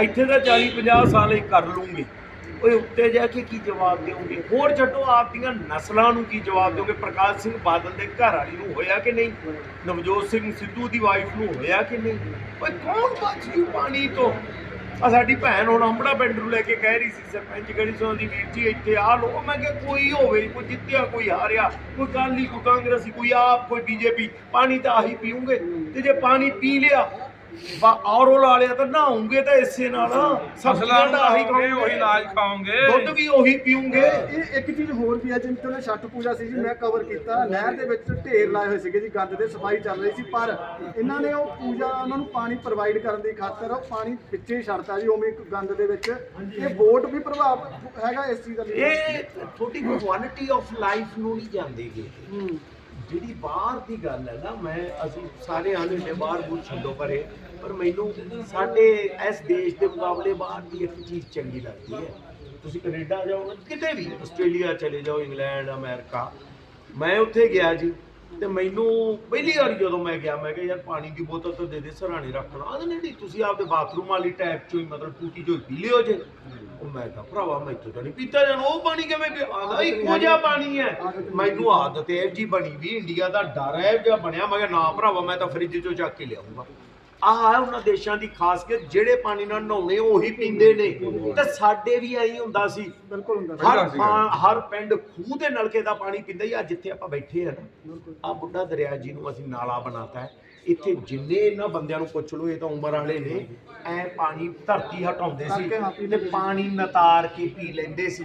[SPEAKER 3] ਇੱਥੇ ਤਾਂ 40 50 ਸਾਲ ਇਹ ਕਰ ਲੂੰਗੇ। ਓਏ ਉੱਤੇ ਜਾ ਕੇ ਕੀ ਜਵਾਬ ਦਿਓਗੇ? ਹੋਰ ਛੱਡੋ ਆਪ ਦੀਆਂ ਨਸਲਾਂ ਨੂੰ ਕੀ ਜਵਾਬ ਦਿਓਗੇ? ਪ੍ਰਕਾਸ਼ ਸਿੰਘ ਬਾਦਲ ਦੇ ਘਰ ਵਾਲੀ ਨੂੰ ਹੋਇਆ ਕਿ ਨਹੀਂ? ਨਵਜੋਤ ਸਿੰਘ ਸਿੱਧੂ ਦੀ ਵਾਈਫ ਨੂੰ ਹੋਇਆ ਕਿ ਨਹੀਂ? ਓਏ ਕੌਣ ਬਚ ਪਾਣੀ ਤੋਂ? ਆ ਸਾਡੀ ਭੈਣ ਹੁਣ ਅੰਬੜਾ ਪਿੰਡ ਨੂੰ ਲੈ ਕੇ ਕਹਿ ਰਹੀ ਸੀ, ਸਰਪੰਚ ਗੜੀ ਸੋਂ ਦੀ ਵੀਰ ਜੀ ਇੱਥੇ ਆ ਲੋ ਮੈਂ ਕਿਹਾ ਕੋਈ ਹੋਵੇ, ਕੋਈ ਜਿੱਤਿਆ, ਕੋਈ ਹਾਰਿਆ, ਕੋਈ ਕਾਲੀ ਕੋਈ ਕਾਂਗਰਸੀ, ਕੋਈ ਆਪ, ਕੋਈ ਬੀਜੇਪੀ, ਪਾਣੀ ਤਾਂ ਆਹੀ ਪੀਉਂਗੇ ਤੇ ਜੇ ਪਾਣੀ ਪੀ ਲਿਆ ਬਾ ਔਰੋ ਲਾ ਲਿਆ ਤਾਂ ਨਹਾਉਂਗੇ ਤਾਂ ਇਸੇ ਨਾਲ। ਸਬਜ਼ੀਆਂ ਤਾਂ ਆਹੀ
[SPEAKER 2] ਖਾਓਗੇ। ਉਹੀ ਅਨਾਜ ਖਾਓਗੇ।
[SPEAKER 3] ਦੁੱਧ ਵੀ ਉਹੀ ਪੀਉਂਗੇ
[SPEAKER 1] ਇਹ ਇੱਕ ਚੀਜ਼ ਹੋਰ ਵੀ ਹੈ ਜਿਵੇਂ ਤੇ ਛੱਟ ਪੂਜਾ ਸੀ ਜੀ ਮੈਂ ਕਵਰ ਕੀਤਾ। ਨਹਿਰ ਦੇ ਵਿੱਚ ਢੇਰ ਲਾਏ ਹੋਏ ਸੀਗੇ ਜੀ ਗੰਦ ਦੇ ਸਫ਼ਾਈ ਚੱਲ ਰਹੀ ਸੀ। ਪਰ ਇਹਨਾਂ ਨੇ ਉਹ ਪੂਜਾ ਉਹਨਾਂ ਨੂੰ ਪਾਣੀ ਪ੍ਰੋਵਾਈਡ ਕਰਨ ਦੀ ਖਾਤਰ ਉਹ ਪਾਣੀ ਵਿੱਚੇ ਹੀ ਛੱਡਤਾ ਜੀ ਉਵੇਂ ਇੱਕ ਗੰਦ ਦੇ ਵਿੱਚ। ਇਹ ਵੋਟ ਵੀ ਪ੍ਰਭਾਵ ਹੈਗਾ ਇਸ ਚੀਜ਼ ਦਾ।
[SPEAKER 3] ਇਹ ਤੁਹਾਡੀ ਕੁਆਲਿਟੀ ਆਫ ਲਾਈਫ ਨੂੰ ਨਹੀਂ ਜਾਂਦੇਗੇ
[SPEAKER 1] ਹੂੰ।
[SPEAKER 3] ਜਿਹੜੀ ਬਾਹਰ ਦੀ ਗੱਲ ਹੈ ਨਾ, ਮੈਂ ਅਸੀਂ ਸਾਰੇ ਆਨੇ ਨੇ ਬਾਹਰ ਬੂਰ ਛੱਡੋ ਪਰੇ, ਪਰ ਮੈਨੂੰ ਸਾਡੇ ਇਸ ਦੇਸ਼ ਦੇ ਮੁਕਾਬਲੇ ਬਾਹਰ ਦੀ ਇੱਕ ਚੀਜ਼ ਚੰਗੀ ਲੱਗਦੀ ਹੈ। ਤੁਸੀਂ ਕੈਨੇਡਾ ਜਾਓ, ਕਿਤੇ ਵੀ, ਆਸਟ੍ਰੇਲੀਆ ਚਲੇ ਜਾਓ, ਇੰਗਲੈਂਡ, ਅਮਰੀਕਾ। ਮੈਂ ਉੱਥੇ ਗਿਆ ਜੀ, ਤੇ ਮੈਨੂੰ ਪਹਿਲੀ ਵਾਰ ਜਦੋਂ ਮੈਂ ਗਿਆ, ਮੈਂ ਕਿਹਾ, ਯਾਰ, ਪਾਣੀ ਦੀ ਬੋਤਲ ਤਾਂ ਦੇ ਦੇ, ਸਰਾਣੇ ਰੱਖਣਾ ਆਹ ਨਹੀਂ, ਤੁਸੀਂ ਆਪਦੇ ਬਾਥਰੂਮ ਵਾਲੀ ਟੈਪ ਚੋਂ ਹੀ ਮਤਲਬ ਟੂਟੀ ਚੋਂ ਹੀ ਪੀ ਲਿਓ ਜੇ। ਉਹ ਮੈਂ ਕਿਹਾ ਭਰਾਵਾ ਮੈਥੋਂ ਤਾਂ ਨਹੀਂ ਪੀਤਾ ਜਾਣਾ ਉਹ ਪਾਣੀ ਕਿਵੇਂ ਪਿਆ ਆਦਾ ਇੱਕੋ ਜਿਹਾ ਪਾਣੀ ਹੈ। ਮੈਨੂੰ ਆਦਤ ਇਹ ਜੀ ਬਣੀ ਵੀ ਇੰਡੀਆ ਦਾ ਡਰ ਹੈ ਜਿਹਾ ਬਣਿਆ। ਮੈਂ ਕਿਹਾ ਨਾ ਭਰਾਵਾ ਮੈਂ ਤਾਂ ਫ੍ਰਿਜ ਚੋਂ ਚੱਕ ਕੇ ਲਿਆਉਂਗਾ। ਆਹ ਹੈ ਉਹਨਾਂ ਦੇਸ਼ਾਂ ਦੀ ਖਾਸੀਅਤ ਜਿਹੜੇ ਪਾਣੀ ਨਾਲ ਨਹਾਉਣੇ ਉਹੀ ਪੀਂਦੇ ਨੇ। ਤੇ ਸਾਡੇ ਵੀ ਐਂ ਹੀ ਹੁੰਦਾ ਸੀ।
[SPEAKER 1] ਬਿਲਕੁਲ ਹੁੰਦਾ
[SPEAKER 3] ਹਰ ਪਾ- ਹਰ ਪਿੰਡ ਖੂਹ ਦੇ ਨਲਕੇ ਦਾ ਪਾਣੀ ਪੀਂਦਾ ਹੀ ਆ ਜਿੱਥੇ ਆਪਾਂ ਬੈਠੇ ਆ ਨਾ ਆ ਬੁੱਢਾ ਦਰਿਆ ਜੀ ਨੂੰ ਅਸੀਂ ਨਾਲਾ ਬਣਾਤਾ ਹੈ। ਇੱਥੇ ਜਿੰਨੇ ਇਹਨਾਂ ਬੰਦਿਆਂ ਨੂੰ ਪੁੱਛ ਲਓ ਇਹ ਤਾਂ ਉਮਰ ਵਾਲੇ ਨੇ ਐ ਪਾਣੀ ਧਰਤੀ ਹਟਾਉਂਦੇ ਸੀ ਤੇ। ਪਾਣੀ ਨਤਾਰ ਕੇ ਪੀ ਲੈਂਦੇ ਸੀ।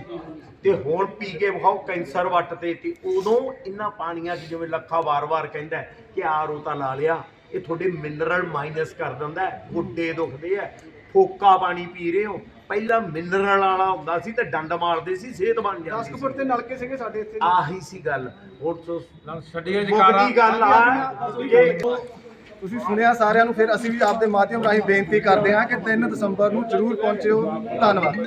[SPEAKER 3] ਤੇ ਹੁਣ ਪੀ ਕੇ ਵਿਖਾਓ ਕੈਂਸਰ ਵੱਟ ਤੇ ਤੇ ਉਦੋਂ ਇਹਨਾਂ ਪਾਣੀਆਂ 'ਚ ਜਿਵੇਂ ਲੱਖਾ ਵਾਰ-ਵਾਰ ਕਹਿੰਦਾ ਕਿ ਆਰੋ ਤਾਂ ਲਾ ਲਿਆ ਇਹ ਤੁਹਾਡੇ ਮਿਨਰਲ ਮਾਈਨਸ ਕਰ ਦਿੰਦਾ ਹੈ ਗੁੱਡੇ ਦੁਖਦੇ ਆ ਫੋਕਾ ਪਾਣੀ ਪੀ ਰਹੇ ਹੋ। ਪਹਿਲਾਂ ਮਿਨਰਲ ਵਾਲਾ ਹੁੰਦਾ ਸੀ ਤੇ ਡੰਡ ਮਾਰਦੇ ਸੀ ਸਿਹਤ ਬਣ
[SPEAKER 1] 10
[SPEAKER 3] ਜਾਂਦੀ
[SPEAKER 1] ਫੁੱਟ
[SPEAKER 3] ਸੀ
[SPEAKER 1] ਤੇ ਨਲਕੇ ਸੀਗੇ ਸਾਡੇ ਇੱਥੇ।
[SPEAKER 3] ਆਹੀ ਸੀ ਗੱਲ। ਹੁਣ ਤੋਂ
[SPEAKER 2] ਨਾਲ ਛੱਡੀਏ ਜਕਾਰਾ।
[SPEAKER 3] ਗੱਲ ਆ
[SPEAKER 1] ਤੁਸੀਂ ਸੁਣਿਆ ਸਾਰਿਆਂ ਨੂੰ, ਫਿਰ ਅਸੀਂ ਵੀ ਆਪਦੇ ਮਾਧਿਅਮ ਰਾਹੀਂ ਬੇਨਤੀ ਕਰਦੇ ਹਾਂ ਕਿ 3 ਦਸੰਬਰ ਨੂੰ ਜ਼ਰੂਰ ਪਹੁੰਚਿਓ। ਧੰਨਵਾਦ।